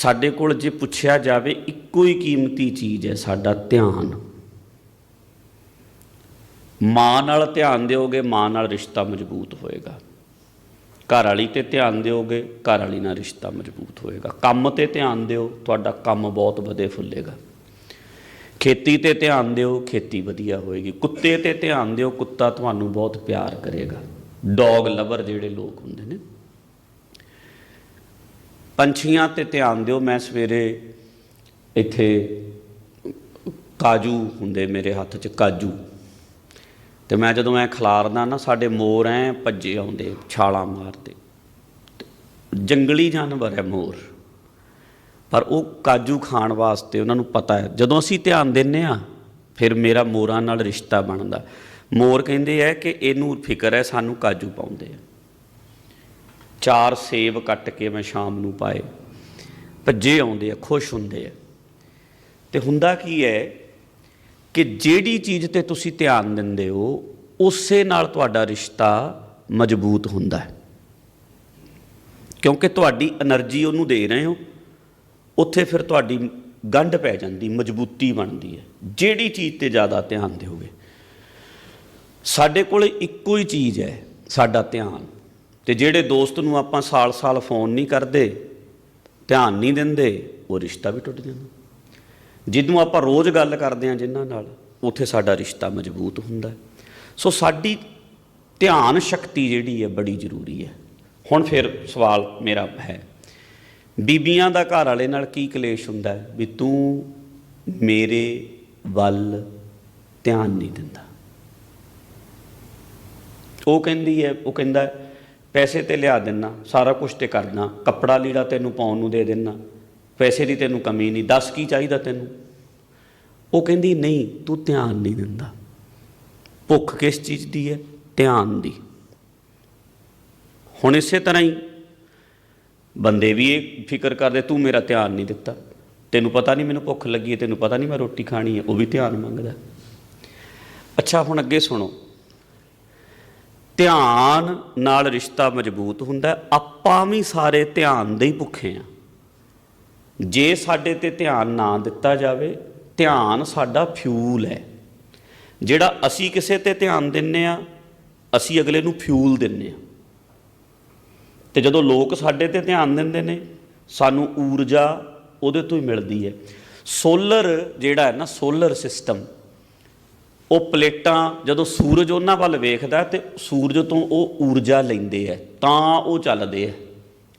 ਸਾਡੇ ਕੋਲ ਜੇ ਪੁੱਛਿਆ ਜਾਵੇ, ਇੱਕੋ ਹੀ ਕੀਮਤੀ ਚੀਜ਼ ਹੈ ਸਾਡਾ ਧਿਆਨ। ਮਾਂ ਨਾਲ ਧਿਆਨ ਦਿਓਗੇ, ਮਾਂ ਨਾਲ ਰਿਸ਼ਤਾ ਮਜ਼ਬੂਤ ਹੋਏਗਾ। ਘਰ ਵਾਲੀ ਤੇ ਧਿਆਨ ਦਿਓਗੇ, ਘਰ ਵਾਲੀ ਨਾਲ ਰਿਸ਼ਤਾ ਮਜ਼ਬੂਤ ਹੋਏਗਾ। ਕੰਮ ਤੇ ਧਿਆਨ ਦਿਓ, ਤੁਹਾਡਾ ਕੰਮ ਬਹੁਤ ਵਧੇ ਫੁੱਲੇਗਾ। ਖੇਤੀ ਤੇ ਧਿਆਨ ਦਿਓ, ਖੇਤੀ ਵਧੀਆ ਹੋਏਗੀ। ਕੁੱਤੇ ਤੇ ਧਿਆਨ ਦਿਓ, ਕੁੱਤਾ ਤੁਹਾਨੂੰ ਬਹੁਤ ਪਿਆਰ ਕਰੇਗਾ। ਡੌਗ ਲਵਰ ਜਿਹੜੇ ਲੋਕ ਹੁੰਦੇ ਨੇ। ਪੰਛੀਆਂ ਤੇ ਧਿਆਨ ਦਿਓ। ਮੈਂ ਸਵੇਰੇ ਇੱਥੇ ਕਾਜੂ ਹੁੰਦੇ ਮੇਰੇ ਹੱਥ 'ਚ, ਕਾਜੂ। ਤੇ ਮੈਂ ਜਦੋਂ ਐ ਖਿਲਾਰਦਾ ਨਾ, ਸਾਡੇ ਮੋਰ ਐ ਭੱਜੇ ਆਉਂਦੇ ਛਾਲਾਂ ਮਾਰਦੇ। ਤੇ ਜੰਗਲੀ ਜਾਨਵਰ ਹੈ ਮੋਰ। ਪਰ ਉਹ ਕਾਜੂ ਖਾਣ ਵਾਸਤੇ ਉਹਨਾਂ ਨੂੰ ਪਤਾ ਹੈ ਜਦੋਂ ਅਸੀਂ ਧਿਆਨ ਦਿੰਨੇ ਆ, ਫਿਰ ਮੇਰਾ ਮੋਰਾਂ ਨਾਲ ਰਿਸ਼ਤਾ ਬਣਦਾ। ਮੋਰ ਕਹਿੰਦੇ ਆ ਕਿ ਇਹਨੂੰ ਫਿਕਰ ਹੈ ਸਾਨੂੰ ਕਾਜੂ ਪਾਉਂਦੇ ਆ। ਚਾਰ ਸੇਬ ਕੱਟ ਕੇ ਮੈਂ ਸ਼ਾਮ ਨੂੰ ਪਾਏ। ਭੱਜੇ ਆਉਂਦੇ ਆ, ਖੁਸ਼ ਹੁੰਦੇ ਆ। ਤੇ ਹੁੰਦਾ ਕੀ ਹੈ ਕਿ ਜਿਹੜੀ ਚੀਜ਼ ਤੇ ਤੁਸੀਂ ਧਿਆਨ ਦਿੰਦੇ ਹੋ, ਉਸੇ ਨਾਲ ਤੁਹਾਡਾ ਰਿਸ਼ਤਾ ਮਜ਼ਬੂਤ ਹੁੰਦਾ ਹੈ। ਕਿਉਂਕਿ ਤੁਹਾਡੀ એનર્ਜੀ ਉਹਨੂੰ ਦੇ ਰਹੇ ਹੋ, ਉੱਥੇ ਫਿਰ ਤੁਹਾਡੀ ਗੰਢ ਪੈ ਜਾਂਦੀ, ਮਜ਼ਬੂਤੀ ਬਣਦੀ ਹੈ। ਜਿਹੜੀ ਚੀਜ਼ ਤੇ ਜ਼ਿਆਦਾ ਧਿਆਨ ਦਿਓਗੇ। ਸਾਡੇ ਕੋਲ ਇੱਕੋ ਹੀ ਚੀਜ਼ ਹੈ, ਸਾਡਾ ਧਿਆਨ। ਤੇ ਜਿਹੜੇ ਦੋਸਤ ਨੂੰ ਆਪਾਂ ਸਾਲ-ਸਾਲ ਫੋਨ ਨਹੀਂ ਕਰਦੇ ਧਿਆਨ ਨਹੀਂ ਦਿੰਦੇ ਉਹ ਰਿਸ਼ਤਾ ਵੀ ਟੁੱਟ ਜਾਂਦਾ। ਜਿਹਨੂੰ ਆਪਾਂ ਰੋਜ਼ ਗੱਲ ਕਰਦੇ ਹਾਂ ਜਿਨ੍ਹਾਂ ਨਾਲ ਉੱਥੇ ਸਾਡਾ ਰਿਸ਼ਤਾ ਮਜ਼ਬੂਤ ਹੁੰਦਾ ਸੋ ਸਾਡੀ ਧਿਆਨ ਸ਼ਕਤੀ ਜਿਹੜੀ ਹੈ ਬੜੀ ਜ਼ਰੂਰੀ ਹੈ। ਹੁਣ ਫਿਰ ਸਵਾਲ ਮੇਰਾ ਹੈ ਬੀਬੀਆਂ ਦਾ ਘਰ ਵਾਲੇ ਨਾਲ ਕੀ ਕਲੇਸ਼ ਹੁੰਦਾ ਹੈ? ਵੀ ਤੂੰ ਮੇਰੇ ਵੱਲ ਧਿਆਨ ਨਹੀਂ ਦਿੰਦਾ। ਉਹ ਕਹਿੰਦੀ ਹੈ ਉਹ ਕਹਿੰਦਾ ਹੈ, ਪੈਸੇ ਤੇ ਲਿਆ ਦੇਣਾ ਸਾਰਾ ਕੁਝ ਤੇ ਕਰਨਾ, ਕੱਪੜਾ ਲੀੜਾ ਤੈਨੂੰ ਪਾਉਣ ਨੂੰ ਦੇ ਦੇਣਾ ਪੈਸੇ ਦੀ ਤੈਨੂੰ ਕਮੀ ਨਹੀਂ, ਦੱਸ ਕੀ ਚਾਹੀਦਾ ਤੈਨੂੰ? ਉਹ ਕਹਿੰਦੀ, ਨਹੀਂ, ਤੂੰ ਧਿਆਨ ਨਹੀਂ ਦਿੰਦਾ। ਭੁੱਖ ਕਿਸ ਚੀਜ਼ ਦੀ ਹੈ? ਧਿਆਨ ਦੀ। ਹੁਣ ਇਸੇ ਤਰ੍ਹਾਂ ਹੀ ਬੰਦੇ ਵੀ ਇਹ ਫਿਕਰ ਕਰਦੇ, ਤੂੰ ਮੇਰਾ ਧਿਆਨ ਨਹੀਂ ਦਿੱਤਾ। ਤੈਨੂੰ ਪਤਾ ਨਹੀਂ ਮੈਨੂੰ ਭੁੱਖ ਲੱਗੀ ਹੈ, ਤੈਨੂੰ ਪਤਾ ਨਹੀਂ ਮੈਂ ਰੋਟੀ ਖਾਣੀ ਹੈ, ਉਹ ਵੀ ਧਿਆਨ ਮੰਗਦਾ ਅੱਛਾ, ਹੁਣ ਅੱਗੇ ਸੁਣੋ। ਧਿਆਨ ਨਾਲ ਰਿਸ਼ਤਾ ਮਜ਼ਬੂਤ ਹੁੰਦਾ ਆਪਾਂ ਵੀ ਸਾਰੇ ਧਿਆਨ ਦੇ ਹੀ ਭੁੱਖੇ ਆ ਜੇ ਸਾਡੇ ਤੇ ਧਿਆਨ ਨਾ ਦਿੱਤਾ ਜਾਵੇ, ਧਿਆਨ ਸਾਡਾ ਫਿਊਲ ਹੈ। ਜਿਹੜਾ ਅਸੀਂ ਕਿਸੇ ਤੇ ਧਿਆਨ ਦਿੰਨੇ ਆ ਅਸੀਂ ਅਗਲੇ ਨੂੰ ਫਿਊਲ ਦਿੰਨੇ ਆ ਤੇ ਜਦੋਂ ਲੋਕ ਸਾਡੇ ਤੇ ਧਿਆਨ ਦਿੰਦੇ ਨੇ, ਸਾਨੂੰ ਊਰਜਾ ਉਹਦੇ ਤੋਂ ਹੀ ਮਿਲਦੀ ਹੈ। ਸੋਲਰ ਜਿਹੜਾ ਹੈ ਨਾ ਸੋਲਰ ਸਿਸਟਮ ਉਹ ਪਲੇਟਾਂ ਜਦੋਂ ਸੂਰਜ ਉਹਨਾਂ ਵੱਲ ਵੇਖਦਾ ਤੇ ਸੂਰਜ ਤੋਂ ਉਹ ਊਰਜਾ ਲੈਂਦੇ ਆ, ਤਾਂ ਉਹ ਚੱਲਦੇ ਆ,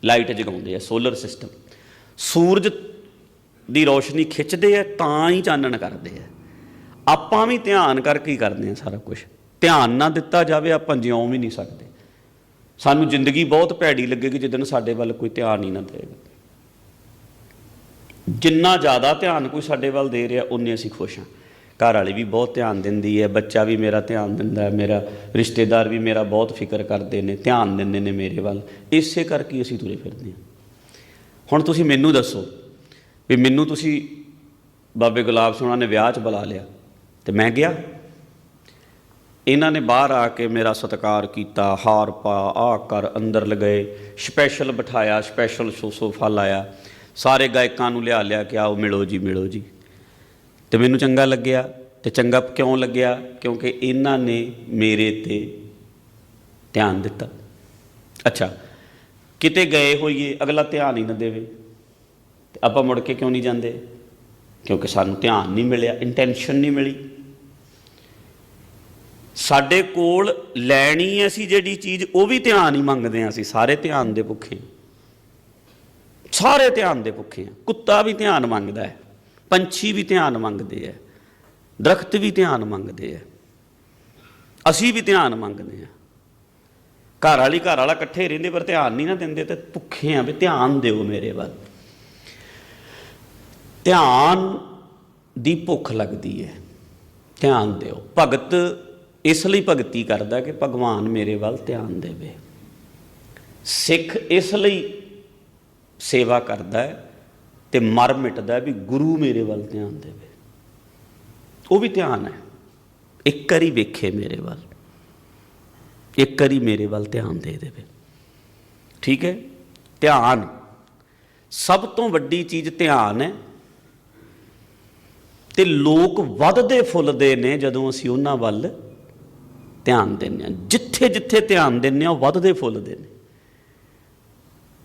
ਲਾਈਟ ਜਗਾਉਂਦੇ ਆ ਸੋਲਰ ਸਿਸਟਮ ਸੂਰਜ ਦੀ ਰੋਸ਼ਨੀ ਖਿੱਚਦੇ ਆ, ਤਾਂ ਹੀ ਚਾਨਣ ਕਰਦੇ ਆ। ਆਪਾਂ ਵੀ ਧਿਆਨ ਕਰਕੇ ਹੀ ਕਰਦੇ ਆ ਸਾਰਾ ਕੁਝ ਧਿਆਨ ਨਾ ਦਿੱਤਾ ਜਾਵੇ, ਆਪਾਂ ਜਿਉਂ ਵੀ ਨਹੀਂ ਸਕਦੇ। ਸਾਨੂੰ ਜ਼ਿੰਦਗੀ ਬਹੁਤ ਭੈੜੀ ਲੱਗੇਗੀ ਜਿੱਦਣ ਸਾਡੇ ਵੱਲ ਕੋਈ ਧਿਆਨ ਹੀ ਨਾ ਦੇਗਾ ਜਿੰਨਾ ਜ਼ਿਆਦਾ ਧਿਆਨ ਕੋਈ ਸਾਡੇ ਵੱਲ ਦੇ ਰਿਹਾ, ਉਨੇ ਅਸੀਂ ਖੁਸ਼ ਹਾਂ। ਘਰ ਵਾਲੀ ਵੀ ਬਹੁਤ ਧਿਆਨ ਦਿੰਦੀ ਹੈ, ਬੱਚਾ ਵੀ ਮੇਰਾ ਧਿਆਨ ਦਿੰਦਾ ਹੈ, ਮੇਰਾ ਰਿਸ਼ਤੇਦਾਰ ਵੀ ਮੇਰਾ ਬਹੁਤ ਫਿਕਰ ਕਰਦੇ ਨੇ, ਧਿਆਨ ਦਿੰਦੇ ਨੇ ਮੇਰੇ ਵੱਲ। ਇਸੇ ਕਰਕੇ ਅਸੀਂ ਤੁਰੇ ਫਿਰਦੇ ਹਾਂ। ਹੁਣ ਤੁਸੀਂ ਮੈਨੂੰ ਦੱਸੋ ਵੀ ਮੈਨੂੰ ਤੁਸੀਂ ਬਾਬੇ ਗੁਲਾਬ ਸਿੰਘ ਨੇ ਵਿਆਹ 'ਚ ਬੁਲਾ ਲਿਆ ਤੇ ਮੈਂ ਗਿਆ। ਇਹਨਾਂ ਨੇ ਬਾਹਰ ਆ ਕੇ ਮੇਰਾ ਸਤਿਕਾਰ ਕੀਤਾ, ਹਾਰ ਪਾ ਆ ਕਰ, ਅੰਦਰ ਲਗਾਏ ਸਪੈਸ਼ਲ ਬਿਠਾਇਆ ਸਪੈਸ਼ਲ ਸੋਫਾ ਲਾਇਆ, ਸਾਰੇ ਗਾਇਕਾਂ ਨੂੰ ਲਿਆ ਲਿਆ ਕਿ ਆਓ, ਮਿਲੋ ਜੀ ਮਿਲੋ ਜੀ। ਤੇ ਮੈਨੂੰ ਚੰਗਾ ਲੱਗਿਆ ਤੇ ਚੰਗਾ ਕਿਉਂ ਲੱਗਿਆ? ਕਿਉਂਕਿ ਇਹਨਾਂ ਨੇ ਮੇਰੇ ਤੇ ਧਿਆਨ ਦਿੱਤਾ। ਅੱਛਾ, ਕਿਤੇ ਗਏ ਹੋਈਏ, ਅਗਲਾ ਧਿਆਨ ਹੀ ਨਾ ਦੇਵੇ। ਤੇ ਆਪਾਂ ਮੁੜ ਕੇ ਕਿਉਂ ਨਹੀਂ ਜਾਂਦੇ? ਕਿਉਂਕਿ ਸਾਨੂੰ ਧਿਆਨ ਨਹੀਂ ਮਿਲਿਆ ਇੰਟੈਂਸ਼ਨ ਨਹੀਂ ਮਿਲੀ। ਸਾਡੇ ਕੋਲ ਲੈਣੀ ਅਸੀਂ ਜਿਹੜੀ ਚੀਜ਼, ਉਹ ਵੀ ਧਿਆਨ ਹੀ ਮੰਗਦੇ ਹਾਂ ਅਸੀਂ, ਸਾਰੇ ਧਿਆਨ ਦੇ ਭੁੱਖੇ ਹਾਂ। ਸਾਰੇ ਧਿਆਨ ਦੇ ਭੁੱਖੇ ਆ ਕੁੱਤਾ ਵੀ ਧਿਆਨ ਮੰਗਦਾ ਹੈ। ਪੰਛੀ ਵੀ ਧਿਆਨ ਮੰਗਦੇ ਆ ਦਰਖਤ ਵੀ ਧਿਆਨ ਮੰਗਦੇ ਆ ਅਸੀਂ ਵੀ ਧਿਆਨ ਮੰਗਦੇ ਆ ਘਰ ਵਾਲੀ ਘਰ ਵਾਲਾ ਇਕੱਠੇ ਰਹਿੰਦੇ ਪਰ ਧਿਆਨ ਨਹੀਂ ਨਾ ਦਿੰਦੇ ਤੇ ਭੁੱਖੇ ਆ ਵੀ ਧਿਆਨ ਦਿਓ ਮੇਰੇ ਵੱਲ। ਧਿਆਨ ਦੀ ਭੁੱਖ ਲੱਗਦੀ ਹੈ ਧਿਆਨ ਦਿਓ। ਭਗਤ ਇਸ ਲਈ ਭਗਤੀ ਕਰਦਾ ਕਿ ਭਗਵਾਨ ਮੇਰੇ ਵੱਲ ਧਿਆਨ ਦੇਵੇ। ਸਿੱਖ ਇਸ ਲਈ ਸੇਵਾ ਕਰਦਾ ਹੈ ਤੇ ਮਰ ਮਿਟਦਾ ਵੀ ਗੁਰੂ ਮੇਰੇ ਵੱਲ ਧਿਆਨ ਦੇਵੇ। ਉਹ ਵੀ ਧਿਆਨ ਹੈ। ਇੱਕ ਵਾਰੀ ਵੇਖੇ ਮੇਰੇ ਵੱਲ। ਇੱਕ ਵਾਰੀ ਮੇਰੇ ਵੱਲ ਧਿਆਨ ਦੇ ਦੇਵੇ। ਠੀਕ ਹੈ? ਧਿਆਨ। ਸਭ ਤੋਂ ਵੱਡੀ ਚੀਜ਼ ਧਿਆਨ ਹੈ। ਤੇ ਲੋਕ ਵੱਧਦੇ ਫੁੱਲਦੇ ਨੇ ਜਦੋਂ ਅਸੀਂ ਉਹਨਾਂ ਵੱਲ ਧਿਆਨ ਦਿੰਦੇ ਹਾਂ। ਜਿੱਥੇ ਜਿੱਥੇ ਧਿਆਨ ਦਿੰਦੇ ਹਾਂ, ਉਹ ਵੱਧਦੇ ਫੁੱਲਦੇ ਨੇ।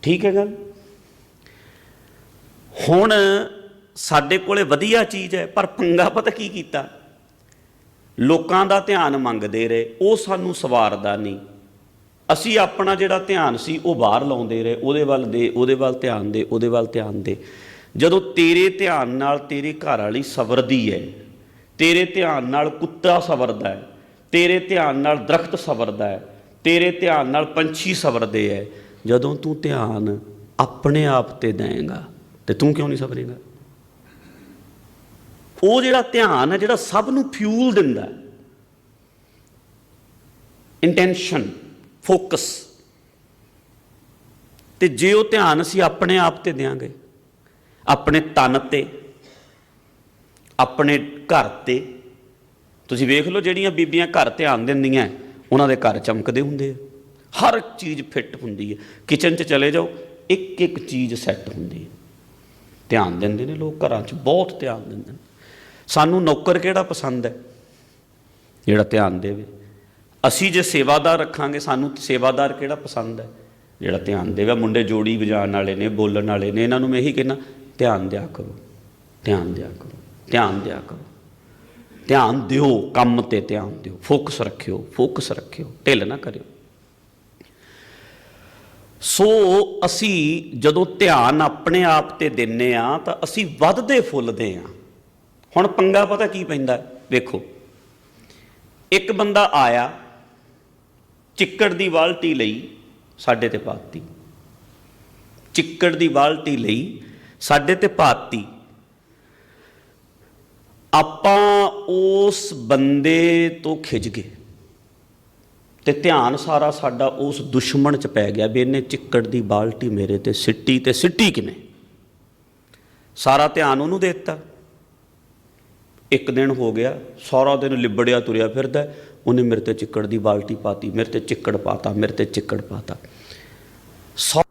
ਠੀਕ ਹੈ ਗੱਲ? ਹੁਣ ਸਾਡੇ ਕੋਲੇ ਵਧੀਆ ਚੀਜ਼ ਹੈ, ਪਰ ਪੰਗਾ ਪਤਾ ਕੀ ਕੀਤਾ? ਲੋਕਾਂ ਦਾ ਧਿਆਨ ਮੰਗਦੇ ਰਹੇ, ਉਹ ਸਾਨੂੰ ਸਵਾਰਦਾ ਨਹੀਂ। ਅਸੀਂ ਆਪਣਾ ਜਿਹੜਾ ਧਿਆਨ ਸੀ, ਉਹ ਬਾਹਰ ਲਾਉਂਦੇ ਰਹੇ, ਉਹਦੇ ਵੱਲ ਦੇ, ਉਹਦੇ ਵੱਲ ਧਿਆਨ ਦੇ, ਉਹਦੇ ਵੱਲ ਧਿਆਨ ਦੇ। ਜਦੋਂ ਤੇਰੇ ਧਿਆਨ ਨਾਲ ਤੇਰੇ ਘਰ ਵਾਲੀ ਸਵਰਦੀ ਹੈ, ਤੇਰੇ ਧਿਆਨ ਨਾਲ ਕੁੱਤਾ ਸਵਰਦਾ ਹੈ, ਤੇਰੇ ਧਿਆਨ ਨਾਲ ਦਰਖਤ ਸਵਰਦਾ ਹੈ, ਤੇਰੇ ਧਿਆਨ ਨਾਲ ਪੰਛੀ ਸਵਰਦੇ ਹੈ, ਜਦੋਂ ਤੂੰ ਧਿਆਨ ਆਪਣੇ ਆਪ ਤੇ ਦੇਏਗਾ ਤੇ ਤੂੰ ਕਿਉਂ ਨਹੀਂ ਸਵਰੇਗਾ ਉਹ ਜਿਹੜਾ ਧਿਆਨ ਹੈ, ਜਿਹੜਾ ਸਭ ਨੂੰ ਫਿਊਲ ਦਿੰਦਾ ਇੰਟੈਂਸ਼ਨ ਫੋਕਸ ਤੇ ਜੇ ਉਹ ਧਿਆਨ ਅਸੀਂ ਆਪਣੇ ਆਪ ਤੇ ਦਿਆਂਗੇ, ਆਪਣੇ ਤਨ ਤੇ, ਆਪਣੇ ਘਰ ਤੇ, ਤੁਸੀਂ ਵੇਖ ਲਓ ਜਿਹੜੀਆਂ ਬੀਬੀਆਂ ਘਰ ਧਿਆਨ ਦਿੰਦੀਆਂ, ਉਹਨਾਂ ਦੇ ਘਰ ਚਮਕਦੇ ਹੁੰਦੇ ਆ। ਹਰ ਚੀਜ਼ ਫਿੱਟ ਹੁੰਦੀ ਹੈ। ਕਿਚਨ 'ਚ ਚਲੇ ਜਾਓ ਇੱਕ ਇੱਕ ਚੀਜ਼ ਸੈੱਟ ਹੁੰਦੀ ਹੈ। ਧਿਆਨ ਦਿੰਦੇ ਨੇ, ਲੋਕ ਘਰਾਂ 'ਚ ਬਹੁਤ ਧਿਆਨ ਦਿੰਦੇ ਨੇ। ਸਾਨੂੰ ਨੌਕਰ ਕਿਹੜਾ ਪਸੰਦ ਹੈ? ਜਿਹੜਾ ਧਿਆਨ ਦੇਵੇ। ਅਸੀਂ ਜੇ ਸੇਵਾਦਾਰ ਰੱਖਾਂਗੇ, ਸਾਨੂੰ ਸੇਵਾਦਾਰ ਕਿਹੜਾ ਪਸੰਦ ਹੈ? ਜਿਹੜਾ ਧਿਆਨ ਦੇਵੇ। ਮੁੰਡੇ ਜੋੜੀ ਵਜਾਉਣ ਵਾਲੇ ਨੇ, ਬੋਲਣ ਵਾਲੇ ਨੇ, ਇਹਨਾਂ ਨੂੰ ਮੈਂ ਇਹੀ ਕਹਿਣਾ ਧਿਆਨ ਦਿਆ ਕਰੋ, ਧਿਆਨ ਦਿਆ ਕਰੋ, ਧਿਆਨ ਦਿਆ ਕਰੋ। ਧਿਆਨ ਦਿਓ, ਕੰਮ ਤੇ ਧਿਆਨ ਦਿਓ। ਫੋਕਸ ਰੱਖਿਓ ਫੋਕਸ ਰੱਖਿਓ। ਢਿੱਲ ਨਾ ਕਰਿਓ। ਸੋ ਅਸੀਂ ਜਦੋਂ ਧਿਆਨ ਆਪਣੇ ਆਪ ਤੇ ਦਿੰਨੇ ਆ ਤਾਂ ਅਸੀਂ ਵੱਧਦੇ ਫੁੱਲਦੇ ਆ। ਹੁਣ ਪੰਗਾ ਪਤਾ ਕੀ ਪੈਂਦਾ? ਵੇਖੋ। ਇੱਕ ਬੰਦਾ ਆਇਆ, ਚਿੱਕੜ ਦੀ ਬਾਲਟੀ ਲਈ ਸਾਡੇ ਤੇ ਪਾਤੀ। ਚਿੱਕੜ ਦੀ ਬਾਲਟੀ ਲਈ ਸਾਡੇ ਤੇ ਪਾਤੀ। ਆਪਾਂ ਉਸ ਬੰਦੇ ਤੋਂ ਖਿੱਚ ਗਏ। ਤੇ ਧਿਆਨ ਸਾਰਾ ਸਾਡਾ ਉਸ ਦੁਸ਼ਮਣ ਚ ਪੈ ਗਿਆ ਵੀ ਇਹਨੇ ਚਿੱਕੜ ਦੀ ਬਾਲਟੀ ਮੇਰੇ ਤੇ ਸਿੱਟੀ ਤੇ ਸਿੱਟੀ ਕਿਵੇਂ? ਸਾਰਾ ਧਿਆਨ ਉਹਨੂੰ ਦੇ ਦਿੱਤਾ। ਇੱਕ ਦਿਨ ਹੋ ਗਿਆ, ਸਾਰਾ ਦਿਨ ਲਿਬੜਿਆ ਤੁਰਿਆ ਫਿਰਦਾ, ਉਹਨੇ ਮੇਰੇ ਤੇ ਚਿੱਕੜ ਦੀ ਬਾਲਟੀ ਪਾਤੀ, ਮੇਰੇ ਤੇ ਚਿੱਕੜ ਪਾਤਾ, ਮੇਰੇ ਤੇ ਚਿੱਕੜ ਪਾਤਾ। ਸੌ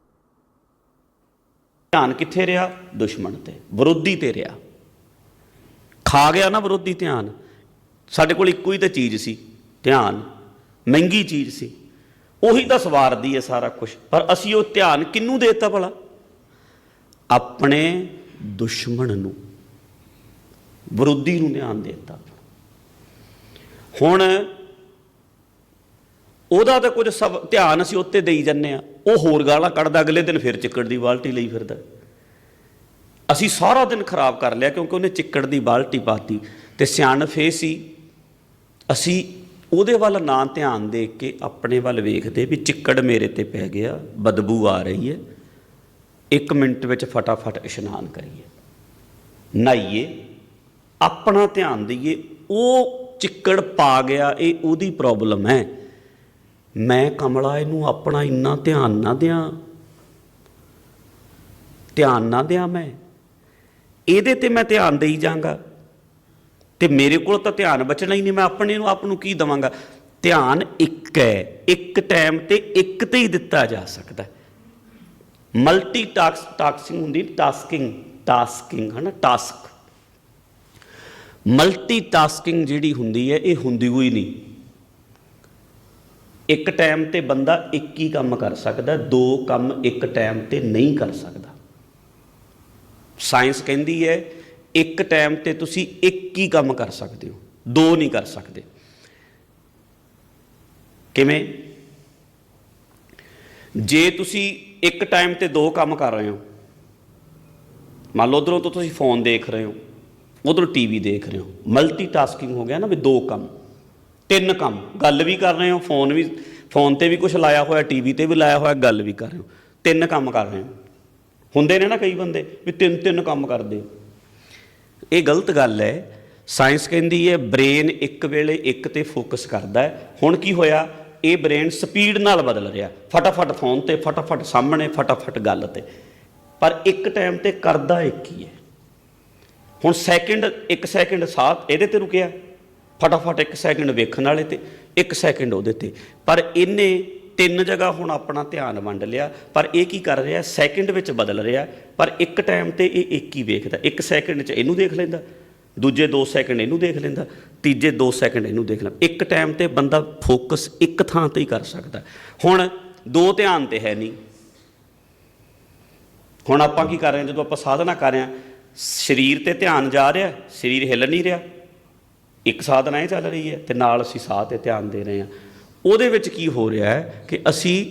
ਧਿਆਨ ਕਿੱਥੇ ਰਿਹਾ? ਦੁਸ਼ਮਣ ਤੇ, ਵਿਰੋਧੀ ਤੇ ਰਿਹਾ। ਖਾ ਗਿਆ ਨਾ ਵਿਰੋਧੀ ਧਿਆਨ। ਸਾਡੇ ਕੋਲ ਇੱਕੋ ਹੀ ਤਾਂ ਚੀਜ਼ ਸੀ, ਧਿਆਨ। ਮਹਿੰਗੀ ਚੀਜ਼ ਸੀ। ਉਹੀ ਤਾਂ ਸਵਾਰਦੀ ਹੈ ਸਾਰਾ ਕੁਝ ਪਰ ਅਸੀਂ ਉਹ ਧਿਆਨ ਕਿੰਨੂੰ ਦੇਤਾ ਭਲਾ? ਆਪਣੇ ਦੁਸ਼ਮਣ ਨੂੰ। ਵਿਰੋਧੀ ਨੂੰ ਧਿਆਨ ਦੇਤਾ। ਹੁਣ ਉਹਦਾ ਤਾਂ ਕੁਝ ਸਭ ਧਿਆਨ ਅਸੀਂ ਉੱਤੇ ਦੇਈ ਜੰਨੇ ਆ ਉਹ ਹੋਰ ਗਾਲਾਂ ਕੱਢਦਾ, ਅਗਲੇ ਦਿਨ ਫਿਰ ਚਿੱਕੜ ਦੀ ਬਾਲਟੀ ਲਈ ਫਿਰਦਾ। ਅਸੀਂ ਸਾਰਾ ਦਿਨ ਖਰਾਬ ਕਰ ਲਿਆ ਕਿਉਂਕਿ ਉਹਨੇ ਚਿੱਕੜ ਦੀ ਬਾਲਟੀ ਪਾਤੀ। ਤੇ ਸਿਆਣਫ ਇਹ ਸੀ, ਅਸੀਂ ਉਹਦੇ ਵੱਲ ਨਾ ਧਿਆਨ ਦੇ ਕੇ ਆਪਣੇ ਵੱਲ ਵੇਖਦੇ ਵੀ ਚਿੱਕੜ ਮੇਰੇ ਤੇ ਪੈ ਗਿਆ, ਬਦਬੂ ਆ ਰਹੀ ਹੈ। ਇੱਕ ਮਿੰਟ ਵਿੱਚ ਫਟਾਫਟ ਇਸ਼ਨਾਨ ਕਰੀਏ। ਨਹਾਈਏ, ਆਪਣਾ ਧਿਆਨ ਦਈਏ, ਉਹ ਚਿੱਕੜ ਪਾ ਗਿਆ, ਇਹ ਉਹਦੀ ਪ੍ਰੋਬਲਮ ਹੈ। ਮੈਂ ਕਮਲਾ, ਇਹਨੂੰ ਆਪਣਾ ਇੰਨਾ ਧਿਆਨ ਨਾ ਦਿਆਂ। ਧਿਆਨ ਨਾ ਦਿਆਂ ਮੈਂ। ਇਹਦੇ ਤੇ ਮੈਂ ਧਿਆਨ ਦੇਈ ਜਾਵਾਂਗਾ। ਤੇ ਮੇਰੇ ਕੋਲ ਤਾਂ ਧਿਆਨ ਬਚਣਾ ਹੀ ਨਹੀਂ, ਮੈਂ ਆਪਣੇ ਨੂੰ ਆਪ ਨੂੰ ਕੀ ਦਵਾਂਗਾ? ਧਿਆਨ ਇੱਕ ਹੈ, ਇੱਕ ਟਾਈਮ ਤੇ ਇੱਕ ਤੇ ਹੀ ਦਿੱਤਾ ਜਾ ਸਕਦਾ। ਮਲਟੀ ਟਾਸਕਿੰਗ ਹੁੰਦੀ ਟਾਸਕਿੰਗ ਟਾਸਕਿੰਗ ਹੈ ਟਾਸਕ ਮਲਟੀ ਟਾਸਕਿੰਗ ਜਿਹੜੀ ਹੁੰਦੀ ਹੈ, ਇਹ ਹੁੰਦੀ ਹੋਈ ਨਹੀਂ। ਇੱਕ ਟਾਈਮ ਤੇ ਬੰਦਾ ਇੱਕ ਹੀ ਕੰਮ ਕਰ ਸਕਦਾ, ਦੋ ਕੰਮ ਇੱਕ ਟਾਈਮ ਤੇ ਨਹੀਂ ਕਰ ਸਕਦਾ। ਸਾਇੰਸ ਕਹਿੰਦੀ ਹੈ ਇੱਕ ਟਾਈਮ ਤੇ ਤੁਸੀਂ ਇੱਕ ਹੀ ਕੰਮ ਕਰ ਸਕਦੇ ਹੋ, ਦੋ ਨਹੀਂ ਕਰ ਸਕਦੇ। ਕਿਵੇਂ? ਜੇ ਤੁਸੀਂ ਇੱਕ ਟਾਈਮ ਤੇ ਦੋ ਕੰਮ ਕਰ ਰਹੇ ਹੋ, ਮੰਨ ਲਓ ਉਧਰੋਂ ਤੋਂ ਤੁਸੀਂ ਫੋਨ ਦੇਖ ਰਹੇ ਹੋ, ਉਧਰੋਂ ਟੀਵੀ ਦੇਖ ਰਹੇ ਹੋ ਮਲਟੀਟਾਸਕਿੰਗ ਹੋ ਗਿਆ ਨਾ ਵੀ ਦੋ ਕੰਮ, ਤਿੰਨ ਕੰਮ, ਗੱਲ ਵੀ ਕਰ ਰਹੇ ਹੋ, ਫੋਨ ਵੀ, ਫੋਨ ਤੇ ਵੀ ਕੁਝ ਲਾਇਆ ਹੋਇਆ ਟੀਵੀ ਤੇ ਵੀ ਲਾਇਆ ਹੋਇਆ, ਗੱਲ ਵੀ ਕਰ ਰਹੇ ਹੋ, ਤਿੰਨ ਕੰਮ ਕਰ ਰਹੇ ਹੋ। ਹੁੰਦੇ ਨੇ ਨਾ ਕਈ ਬੰਦੇ ਵੀ ਤਿੰਨ ਤਿੰਨ ਕੰਮ ਕਰਦੇ ਹੋ। ਇਹ ਗਲਤ ਗੱਲ ਹੈ। ਸਾਇੰਸ ਕਹਿੰਦੀ ਹੈ, ਬ੍ਰੇਨ ਇੱਕ ਵੇਲੇ ਇੱਕ ਤੇ ਫੋਕਸ ਕਰਦਾ ਹੈ। ਹੁਣ ਕੀ ਹੋਇਆ? ਇਹ ਬ੍ਰੇਨ ਸਪੀਡ ਨਾਲ ਬਦਲ ਰਿਹਾ। ਫਟਾਫਟ ਫੋਨ ਤੇ, ਫਟਾਫਟ ਸਾਹਮਣੇ, ਫਟਾਫਟ ਗੱਲ ਤੇ। ਪਰ ਇੱਕ ਟਾਈਮ ਤੇ ਕਰਦਾ ਇੱਕ ਹੀ ਹੈ? ਹੁਣ ਸੈਕਿੰਡ ਇੱਕ ਸੈਕਿੰਡ ਸਾਥ ਇਹਦੇ ਤੇ ਰੁਕਿਆ। ਫਟਾਫਟ ਇੱਕ ਸੈਕਿੰਡ ਵੇਖਣ ਵਾਲੇ ਤੇ, ਇੱਕ ਸੈਕਿੰਡ ਉਹਦੇ ਤੇ। ਪਰ ਇਹਨੇ ਤਿੰਨ ਜਗ੍ਹਾ ਹੁਣ ਆਪਣਾ ਧਿਆਨ ਵੰਡ ਲਿਆ, ਪਰ ਇਹ ਕੀ ਕਰ ਰਿਹਾ ਸੈਕਿੰਡ ਵਿੱਚ ਬਦਲ ਰਿਹਾ, ਪਰ ਇੱਕ ਟਾਈਮ ਤੇ ਇਹ ਇੱਕ ਹੀ ਵੇਖਦਾ, ਇੱਕ ਸੈਕਿੰਡ 'ਚ ਇਹਨੂੰ ਦੇਖ ਲੈਂਦਾ, ਦੂਜੇ 2 ਸੈਕਿੰਡ ਇਹਨੂੰ ਦੇਖ ਲੈਂਦਾ, ਤੀਜੇ 2 ਸੈਕਿੰਡ ਇਹਨੂੰ ਦੇਖ ਲੈਂਦਾ। ਇੱਕ ਟਾਈਮ ਤੇ ਬੰਦਾ ਫੋਕਸ ਇੱਕ ਥਾਂ ਤੇ ਹੀ ਕਰ ਸਕਦਾ। ਹੁਣ ਦੋ ਧਿਆਨ ਤੇ ਹੈ ਨਹੀਂ। ਹੁਣ ਆਪਾਂ ਕੀ ਕਰ ਰਹੇ ਹਾਂ, ਜਦੋਂ ਆਪਾਂ ਸਾਧਨਾ ਕਰ ਰਹੇ ਹਾਂ, ਸਰੀਰ ਤੇ ਧਿਆਨ ਜਾ ਰਿਹਾ, ਸਰੀਰ ਹਿੱਲ ਨਹੀਂ ਰਿਹਾ। ਇੱਕ ਸਾਧਨਾ ਇਹ ਚੱਲ ਰਹੀ ਹੈ ਤੇ ਨਾਲ ਅਸੀਂ ਸਾਹ ਤੇ ਧਿਆਨ ਦੇ ਰਹੇ ਹਾਂ। ਉਹਦੇ ਵਿੱਚ ਕੀ ਹੋ ਰਿਹਾ ਹੈ ਕਿ ਅਸੀਂ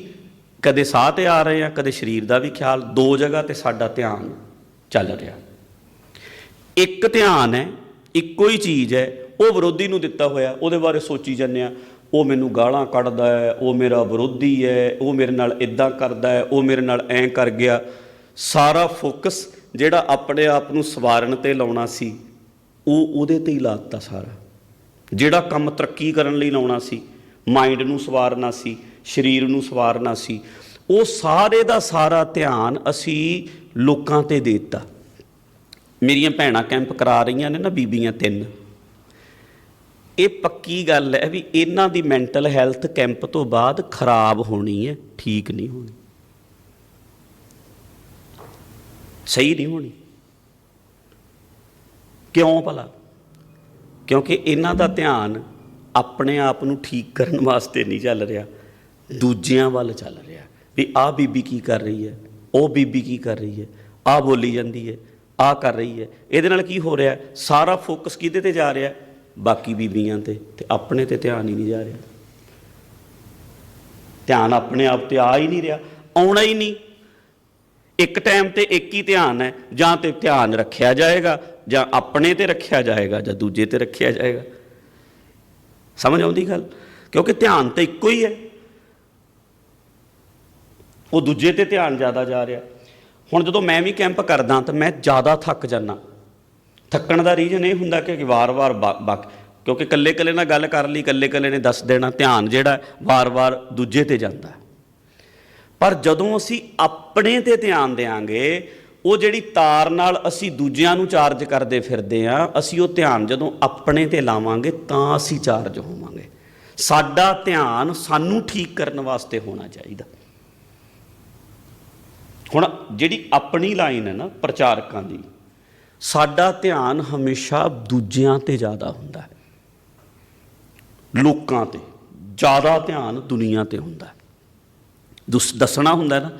ਕਦੇ ਸਾਹ ਤੇ ਆ ਰਹੇ ਹਾਂ, ਕਦੇ ਸਰੀਰ ਦਾ ਵੀ ਖਿਆਲ, ਦੋ ਜਗ੍ਹਾ ਤੇ ਸਾਡਾ ਧਿਆਨ ਚੱਲ ਰਿਹਾ। ਇੱਕ ਧਿਆਨ ਹੈ, ਇੱਕੋ ਹੀ ਚੀਜ਼ ਹੈ, ਉਹ ਵਿਰੋਧੀ ਨੂੰ ਦਿੱਤਾ ਹੋਇਆ, ਉਹਦੇ ਬਾਰੇ ਸੋਚੀ ਜਾਂਦੇ ਆ ਉਹ ਮੈਨੂੰ ਗਾਲਾਂ ਕੱਢਦਾ ਹੈ, ਉਹ ਮੇਰਾ ਵਿਰੋਧੀ ਹੈ, ਉਹ ਮੇਰੇ ਨਾਲ ਇਦਾਂ ਕਰਦਾ ਹੈ, ਉਹ ਮੇਰੇ ਨਾਲ ਐਂ ਕਰ ਗਿਆ। ਸਾਰਾ ਫੋਕਸ ਜਿਹੜਾ ਆਪਣੇ ਆਪ ਨੂੰ ਸਵਾਰਨ ਤੇ ਲਾਉਣਾ ਸੀ, ਉਹ ਉਹਦੇ ਤੇ ਹੀ ਲਾਤਾ ਸਾਰਾ। ਜਿਹੜਾ ਕੰਮ ਤਰੱਕੀ ਕਰਨ ਲਈ ਲਾਉਣਾ ਸੀ ਮਾਈਂਡ ਨੂੰ ਸਵਾਰਨਾ ਸੀ, ਸਰੀਰ ਨੂੰ ਸਵਾਰਨਾ ਸੀ। ਉਹ ਸਾਰੇ ਦਾ ਸਾਰਾ ਧਿਆਨ ਅਸੀਂ ਲੋਕਾਂ ਤੇ ਦੇ ਦਿੱਤਾ। ਮੇਰੀਆਂ ਭੈਣਾਂ ਕੈਂਪ ਕਰਾ ਰਹੀਆਂ ਨੇ ਨਾ ਬੀਬੀਆਂ ਤਿੰਨ। ਇਹ ਪੱਕੀ ਗੱਲ ਹੈ ਵੀ ਇਹਨਾਂ ਦੀ ਮੈਂਟਲ ਹੈਲਥ ਕੈਂਪ ਤੋਂ ਬਾਅਦ ਖਰਾਬ ਹੋਣੀ ਹੈ, ਠੀਕ ਨਹੀਂ ਹੋਣੀ। ਸਹੀ ਨਹੀਂ ਹੋਣੀ। ਕਿਉਂ ਭਲਾ? ਕਿਉਂਕਿ ਇਹਨਾਂ ਦਾ ਧਿਆਨ ਆਪਣੇ ਆਪ ਨੂੰ ਠੀਕ ਕਰਨ ਵਾਸਤੇ ਨਹੀਂ ਚੱਲ ਰਿਹਾ, ਦੂਜਿਆਂ ਵੱਲ ਚੱਲ ਰਿਹਾ। ਵੀ ਆਹ ਬੀਬੀ ਕੀ ਕਰ ਰਹੀ ਹੈ, ਉਹ ਬੀਬੀ ਕੀ ਕਰ ਰਹੀ ਹੈ, ਆਹ ਬੋਲੀ ਜਾਂਦੀ ਹੈ, ਆਹ ਕਰ ਰਹੀ ਹੈ। ਇਹਦੇ ਨਾਲ ਕੀ ਹੋ ਰਿਹਾ? ਸਾਰਾ ਫੋਕਸ ਕਿਹਦੇ ਤੇ ਜਾ ਰਿਹਾ? ਬਾਕੀ ਬੀਬੀਆਂ ਤੇ ਤੇ ਆਪਣੇ ਤੇ ਧਿਆਨ ਹੀ ਨਹੀਂ ਜਾ ਰਿਹਾ। ਧਿਆਨ ਆਪਣੇ ਆਪ ਤੇ ਆ ਹੀ ਨਹੀਂ ਰਿਹਾ, ਆਉਣਾ ਹੀ ਨਹੀਂ। ਇੱਕ ਟਾਈਮ ਤੇ ਇੱਕ ਹੀ ਧਿਆਨ ਹੈ, ਜਾਂ ਤੇ ਧਿਆਨ ਰੱਖਿਆ ਜਾਏਗਾ, ਜਾਂ ਆਪਣੇ ਤੇ ਰੱਖਿਆ ਜਾਏਗਾ, ਜਾਂ ਦੂਜੇ ਤੇ ਰੱਖਿਆ ਜਾਏਗਾ। ਸਮਝ ਆਉਂਦੀ ਗੱਲ? ਕਿਉਂਕਿ ਧਿਆਨ ਤਾਂ ਇੱਕੋ ਹੀ ਹੈ। ਉਹ ਦੂਜੇ ਤੇ ਧਿਆਨ ਜ਼ਿਆਦਾ ਜਾ ਰਿਹਾ। ਹੁਣ ਜਦੋਂ ਮੈਂ ਵੀ ਕੈਂਪ ਕਰਦਾ ਤਾਂ ਮੈਂ ਜ਼ਿਆਦਾ ਥੱਕ ਜਾਂਦਾ। ਥੱਕਣ ਦਾ ਰੀਜ਼ਨ ਇਹ ਹੁੰਦਾ ਕਿ ਵਾਰ-ਵਾਰ ਬਕ ਕਿਉਂਕਿ ਇਕੱਲੇ-ਇਕੱਲੇ ਨਾਲ ਗੱਲ ਕਰ ਲਈ, ਇਕੱਲੇ-ਇਕੱਲੇ ਨੇ ਦੱਸ ਦੇਣਾ, ਧਿਆਨ ਜਿਹੜਾ ਵਾਰ-ਵਾਰ ਦੂਜੇ ਤੇ ਜਾਂਦਾ। ਪਰ ਜਦੋਂ ਅਸੀਂ ਆਪਣੇ ਤੇ ਧਿਆਨ ਦੇਾਂਗੇ ਉਹ ਜਿਹੜੀ ਤਾਰ ਨਾਲ ਅਸੀਂ ਦੂਜਿਆਂ ਨੂੰ ਚਾਰਜ ਕਰਦੇ ਫਿਰਦੇ ਆ, ਅਸੀਂ ਉਹ ਧਿਆਨ ਜਦੋਂ ਆਪਣੇ ਤੇ ਲਾਵਾਂਗੇ ਤਾਂ ਅਸੀਂ ਚਾਰਜ ਹੋਵਾਂਗੇ। ਸਾਡਾ ਧਿਆਨ ਸਾਨੂੰ ਠੀਕ ਕਰਨ ਵਾਸਤੇ ਹੋਣਾ ਚਾਹੀਦਾ। ਹੁਣ ਜਿਹੜੀ ਆਪਣੀ ਲਾਈਨ ਹੈ ਨਾ ਪ੍ਰਚਾਰਕਾਂ ਦੀ, ਸਾਡਾ ਧਿਆਨ ਹਮੇਸ਼ਾ ਦੂਜਿਆਂ ਤੇ ਜ਼ਿਆਦਾ ਹੁੰਦਾ ਹੈ। ਲੋਕਾਂ ਤੇ ਜ਼ਿਆਦਾ ਧਿਆਨ ਦੁਨੀਆ ਤੇ ਹੁੰਦਾ ਹੈ। ਦੁਸ ਦੱਸਣਾ ਹੁੰਦਾ ਨਾ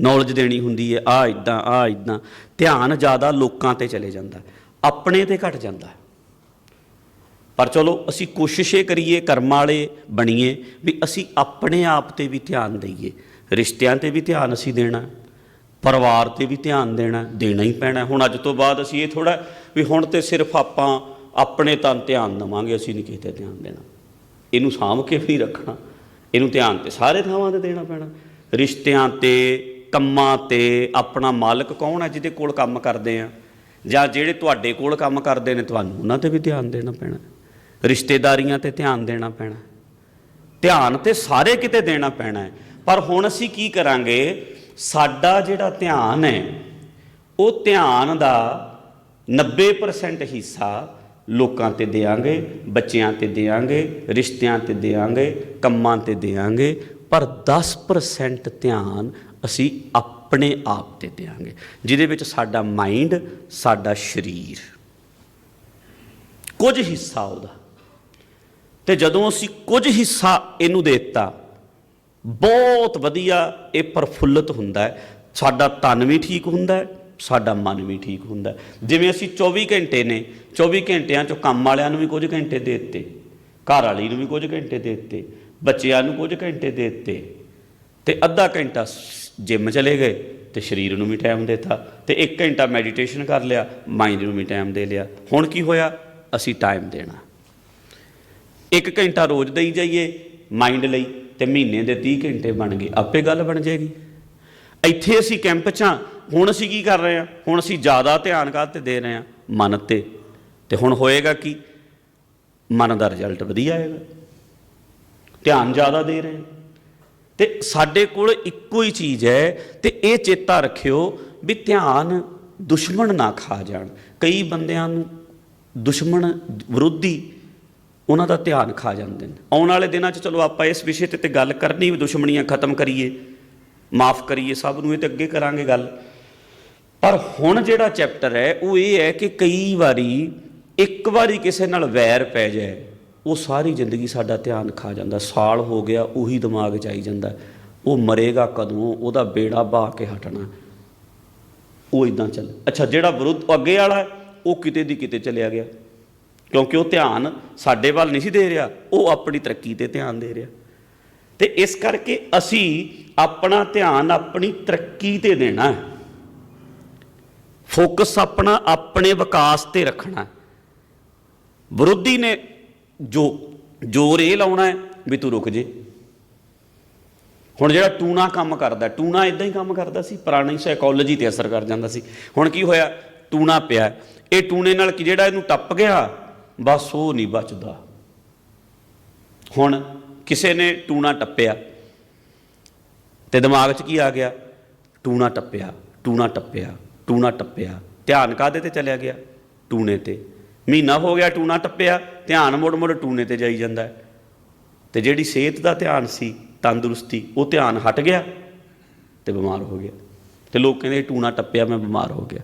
ਨੌਲੇਜ ਦੇਣੀ ਹੁੰਦੀ ਹੈ ਆ ਇਦਾਂ ਆ ਇਦਾਂ ਧਿਆਨ ਜ਼ਿਆਦਾ ਲੋਕਾਂ ਤੇ ਚਲੇ ਜਾਂਦਾ ਆਪਣੇ ਤੇ ਘਟ ਜਾਂਦਾ ਪਰ ਚਲੋ, ਅਸੀਂ ਕੋਸ਼ਿਸ਼ ਇਹ ਕਰੀਏ, ਕਰਮ ਵਾਲੇ ਬਣੀਏ, ਵੀ ਅਸੀਂ ਆਪਣੇ ਆਪ ਤੇ ਵੀ ਧਿਆਨ ਦਈਏ। ਰਿਸ਼ਤਿਆਂ ਤੇ ਵੀ ਧਿਆਨ ਅਸੀਂ ਦੇਣਾ ਪਰਿਵਾਰ ਤੇ ਵੀ ਧਿਆਨ ਦੇਣਾ ਦੇਣਾ ਹੀ ਪੈਣਾ ਹੁਣ ਅੱਜ ਤੋਂ ਬਾਅਦ ਅਸੀਂ ਇਹ ਥੋੜਾ ਵੀ ਹੁਣ ਤੇ ਸਿਰਫ ਆਪਾਂ ਆਪਣੇ ਤਾਂ ਧਿਆਨ ਦੇਵਾਂਗੇ, ਅਸੀਂ ਨਹੀਂ ਕਿਸੇ ਤੇ ਧਿਆਨ ਦੇਣਾ। ਇਹਨੂੰ ਸਾਂਭ ਕੇ ਵੀ ਰੱਖਣਾ। ਇਹਨੂੰ ਧਿਆਨ ਤੇ ਸਾਰੇ ਥਾਵਾਂ ਤੇ ਦੇਣਾ ਪੈਣਾ। ਰਿਸ਼ਤਿਆਂ ਤੇ ਕੰਮਾਂ ਤੇ ਆਪਣਾ ਮਾਲਕ ਕੌਣ ਹੈ ਜਿਹਦੇ ਕੋਲ ਕੰਮ ਕਰਦੇ ਆ? ਜਾਂ ਜਿਹੜੇ ਤੁਹਾਡੇ ਕੋਲ ਕੰਮ ਕਰਦੇ ਨੇ, ਤੁਹਾਨੂੰ ਉਹਨਾਂ ਤੇ ਵੀ ਧਿਆਨ ਦੇਣਾ ਪੈਣਾ? ਰਿਸ਼ਤੇਦਾਰੀਆਂ ਤੇ ਧਿਆਨ ਦੇਣਾ ਪੈਣਾ? ਧਿਆਨ ਤੇ ਸਾਰੇ ਕਿਤੇ ਦੇਣਾ ਪੈਣਾ ਹੈ। ਪਰ ਹੁਣ ਅਸੀਂ ਕੀ ਕਰਾਂਗੇ? ਸਾਡਾ ਜਿਹੜਾ ਧਿਆਨ ਹੈ, ਉਹ ਧਿਆਨ ਦਾ 90% ਹਿੱਸਾ ਲੋਕਾਂ ਤੇ ਦੇਾਂਗੇ ਬੱਚਿਆਂ ਤੇ ਦੇਾਂਗੇ ਰਿਸ਼ਤਿਆਂ ਤੇ ਦੇਾਂਗੇ ਕੰਮਾਂ ਤੇ ਦੇਾਂਗੇ ਪਰ 10% ਧਿਆਨ ਅਸੀਂ ਆਪਣੇ ਆਪ ਤੇ ਦੇਾਂਗੇ ਜਿਹਦੇ ਵਿੱਚ ਸਾਡਾ ਮਾਈਂਡ, ਸਾਡਾ ਸਰੀਰ। ਕੁਝ ਹਿੱਸਾ ਉਹਦਾ। ਤੇ ਜਦੋਂ ਅਸੀਂ ਕੁਝ ਹਿੱਸਾ ਇਹਨੂੰ ਦੇ ਦਿੱਤਾ, ਬਹੁਤ ਵਧੀਆ ਇਹ ਪ੍ਰਫੁੱਲਤ ਹੁੰਦਾ ਹੈ। ਸਾਡਾ ਤਨ ਵੀ ਠੀਕ ਹੁੰਦਾ ਹੈ, ਸਾਡਾ ਮਨ ਵੀ ਠੀਕ ਹੁੰਦਾ ਜਿਵੇਂ ਅਸੀਂ 24 ਘੰਟੇ ਨੇ 24 ਘੰਟਿਆਂ ਚੋਂ ਕੰਮ ਵਾਲਿਆਂ ਨੂੰ ਵੀ ਕੁਝ ਘੰਟੇ ਦੇ ਦਿੱਤੇ, ਘਰ ਵਾਲੀ ਨੂੰ ਵੀ ਕੁਝ ਘੰਟੇ ਦੇ ਦਿੱਤੇ, ਬੱਚਿਆਂ ਨੂੰ ਕੁਝ ਘੰਟੇ ਦੇ ਦਿੱਤੇ, ਤੇ ਅੱਧਾ ਘੰਟਾ ਜਿਮ ਚਲੇ ਗਏ ਤੇ ਸਰੀਰ ਨੂੰ ਵੀ ਟਾਈਮ ਦਿੱਤਾ ਤੇ 1 ਘੰਟਾ ਮੈਡੀਟੇਸ਼ਨ ਕਰ ਲਿਆ ਮਾਈਂਡ ਨੂੰ ਵੀ ਟਾਈਮ ਦੇ ਲਿਆ। ਹੁਣ ਕੀ ਹੋਇਆ? ਅਸੀਂ ਟਾਈਮ ਦੇਣਾ। ਇੱਕ ਘੰਟਾ ਰੋਜ਼ ਦੇਈ ਜਾਈਏ ਮਾਈਂਡ ਲਈ, ਤੇ ਮਹੀਨੇ ਦੇ 30 ਘੰਟੇ ਬਣ ਗਏ। ਆਪੇ ਗੱਲ ਬਣ ਜਾਏਗੀ। ਇੱਥੇ ਅਸੀਂ ਕੈਂਪ 'ਚ ਹਾਂ, ਹੁਣ ਅਸੀਂ ਕੀ ਕਰ ਰਹੇ ਹਾਂ? ਹੁਣ ਅਸੀਂ ਜ਼ਿਆਦਾ ਧਿਆਨ ਕਾਹਤੇ ਤੇ ਦੇ ਰਹੇ ਹਾਂ? ਮਨ ਤੇ। ਤੇ ਹੁਣ ਹੋਏਗਾ ਕੀ? ਮਨ ਦਾ ਰਿਜ਼ਲਟ ਵਧੀਆ ਆਏਗਾ। ਧਿਆਨ ਜ਼ਿਆਦਾ ਦੇ ਰਹੇ ਹਾਂ। ਤੇ ਸਾਡੇ ਕੋਲ ਇੱਕੋ ਹੀ ਚੀਜ਼ ਹੈ ਤੇ ਇਹ ਚੇਤਾ ਰੱਖਿਓ ਵੀ ਧਿਆਨ ਦੁਸ਼ਮਣ ਨਾ ਖਾ ਜਾਣ। ਕਈ ਬੰਦਿਆਂ ਨੂੰ ਦੁਸ਼ਮਣ ਵਿਰੋਧੀ ਉਹਨਾਂ ਦਾ ਧਿਆਨ ਖਾ ਜਾਂਦੇ ਨੇ। ਆਉਣ ਵਾਲੇ ਦਿਨਾਂ 'ਚ ਚਲੋ ਆਪਾਂ ਇਸ ਵਿਸ਼ੇ ਤੇ ਤੇ ਗੱਲ ਕਰਨੀ ਵੀ ਦੁਸ਼ਮਣੀਆਂ ਖਤਮ ਕਰੀਏ, ਮਾਫ ਕਰੀਏ, ਸਭ ਨੂੰ ਇਹ ਤੇ ਅੱਗੇ ਕਰਾਂਗੇ ਗੱਲ। ਪਰ ਹੁਣ ਜਿਹੜਾ ਚੈਪਟਰ ਹੈ ਉਹ ਇਹ ਹੈ ਕਿ ਕਈ ਵਾਰੀ ਇੱਕ ਵਾਰੀ ਕਿਸੇ ਨਾਲ ਵੈਰ ਪੈ ਜਾਏ। ਉਹ ਸਾਰੀ ਜ਼ਿੰਦਗੀ ਸਾਡਾ ਧਿਆਨ ਖਾ ਜਾਂਦਾ, ਸਾਲ ਹੋ ਗਿਆ ਉਹੀ ਦਿਮਾਗ 'ਚ ਆਈ ਜਾਂਦਾ। ਉਹ ਮਰੇਗਾ ਕਦੋਂ, ਉਹਦਾ ਬੇੜਾ ਬਹਾ ਕੇ ਹਟਣਾ। ਉਹ ਇਦਾਂ ਚੱਲ। ਅੱਛਾ, ਜਿਹੜਾ ਵਿਰੁੱਧ ਅੱਗੇ ਵਾਲਾ ਉਹ ਕਿਤੇ ਦੀ ਕਿਤੇ ਚਲਿਆ ਗਿਆ। ਕਿਉਂਕਿ ਉਹ ਧਿਆਨ ਸਾਡੇ ਵੱਲ ਨਹੀਂ ਸੀ ਦੇ ਰਿਹਾ, ਉਹ ਆਪਣੀ ਤਰੱਕੀ ਤੇ ਧਿਆਨ ਦੇ ਰਿਹਾ। ਤੇ ਇਸ ਕਰਕੇ ਅਸੀਂ ਆਪਣਾ ਧਿਆਨ ਆਪਣੀ ਤਰੱਕੀ ਤੇ ਦੇਣਾ ਫੋਕਸ ਆਪਣਾ ਆਪਣੇ ਵਿਕਾਸ ਤੇ ਰੱਖਣਾ ਵਿਰੋਧੀ ਨੇ ਜੋ ਜ਼ੋਰ ਇਹ ਲਾਉਣਾ ਹੈ, ਵੀ ਤੂੰ ਰੁਕ ਜੇ। ਹੁਣ ਜਿਹੜਾ ਟੂਣਾ ਕੰਮ ਕਰਦਾ, ਟੂਣਾ ਇਦਾਂ ਹੀ ਕੰਮ ਕਰਦਾ ਸੀ, ਪੁਰਾਣੀ ਸਾਈਕੋਲੋਜੀ ਤੇ ਅਸਰ ਕਰ ਜਾਂਦਾ ਸੀ। ਹੁਣ ਕੀ ਹੋਇਆ? ਟੂਣਾ ਪਿਆ। ਇਹ ਟੂਣੇ ਨਾਲ ਕੀ ਜਿਹੜਾ ਇਹਨੂੰ ਟੱਪ ਗਿਆ? ਬਸ ਉਹ ਨਹੀਂ ਬਚਦਾ। ਹੁਣ ਕਿਸੇ ਨੇ ਟੂਣਾ ਟੱਪਿਆ। ਤੇ ਦਿਮਾਗ 'ਚ ਕੀ ਆ ਗਿਆ? ਟੂਣਾ ਟੱਪਿਆ ਟੂਣਾ ਟੱਪਿਆ ਟੂਣਾ ਟੱਪਿਆ। ਧਿਆਨ ਕਾਦੇ ਤੇ ਚਲਿਆ ਗਿਆ? ਟੂਣੇ ਤੇ। ਮਹੀਨਾ ਹੋ ਗਿਆ ਟੂਣਾ ਟੱਪਿਆ, ਧਿਆਨ ਮੁੜ ਮੁੜ ਟੂਣੇ ਤੇ ਜਾਈ ਜਾਂਦਾ ਹੈ। ਤੇ ਜਿਹੜੀ ਸਿਹਤ ਦਾ ਧਿਆਨ ਸੀ, ਤੰਦਰੁਸਤੀ, ਉਹ ਧਿਆਨ ਹਟ ਗਿਆ ਤੇ ਬਿਮਾਰ ਹੋ ਗਿਆ। ਤੇ ਲੋਕ ਕਹਿੰਦੇ ਟੂਣਾ ਟੱਪਿਆ, ਮੈਂ ਬਿਮਾਰ ਹੋ ਗਿਆ।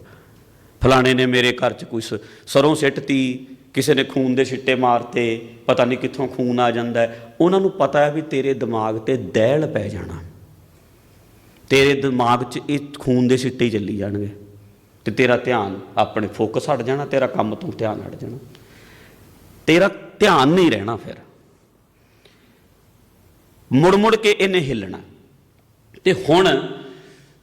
ਫਲਾਣੇ ਨੇ ਮੇਰੇ ਘਰ 'ਚ ਕੋਈ ਸ- ਸਰੋਂ ਸਿੱਟਤੀ, ਕਿਸੇ ਨੇ ਖੂਨ ਦੇ ਛਿੱਟੇ ਮਾਰਤੇ, ਪਤਾ ਨਹੀਂ ਕਿੱਥੋਂ ਖੂਨ ਆ ਜਾਂਦਾ ਉਹਨਾਂ ਨੂੰ ਪਤਾ ਹੈ ਵੀ ਤੇਰੇ ਦਿਮਾਗ ਤੇ ਦਹਿਲ ਪੈ ਜਾਣਾ। ਤੇਰੇ ਦਿਮਾਗ 'ਚ ਇਹ ਖੂਨ ਦੇ ਛਿੱਟੇ ਹੀ ਚੱਲੀ ਜਾਣਗੇ। ਤੇ ਤੇਰਾ ਧਿਆਨ ਆਪਣੇ ਫੋਕਸ ਹਟ ਜਾਣਾ, ਤੇਰਾ ਕੰਮ ਤੋਂ ਧਿਆਨ ਹਟ ਜਾਣਾ। ਤੇਰਾ ਧਿਆਨ ਨਹੀਂ ਰਹਿਣਾ ਫਿਰ। ਮੁੜ ਮੁੜ ਕੇ ਇਹਨੇ ਹਿੱਲਣਾ। ਤੇ ਹੁਣ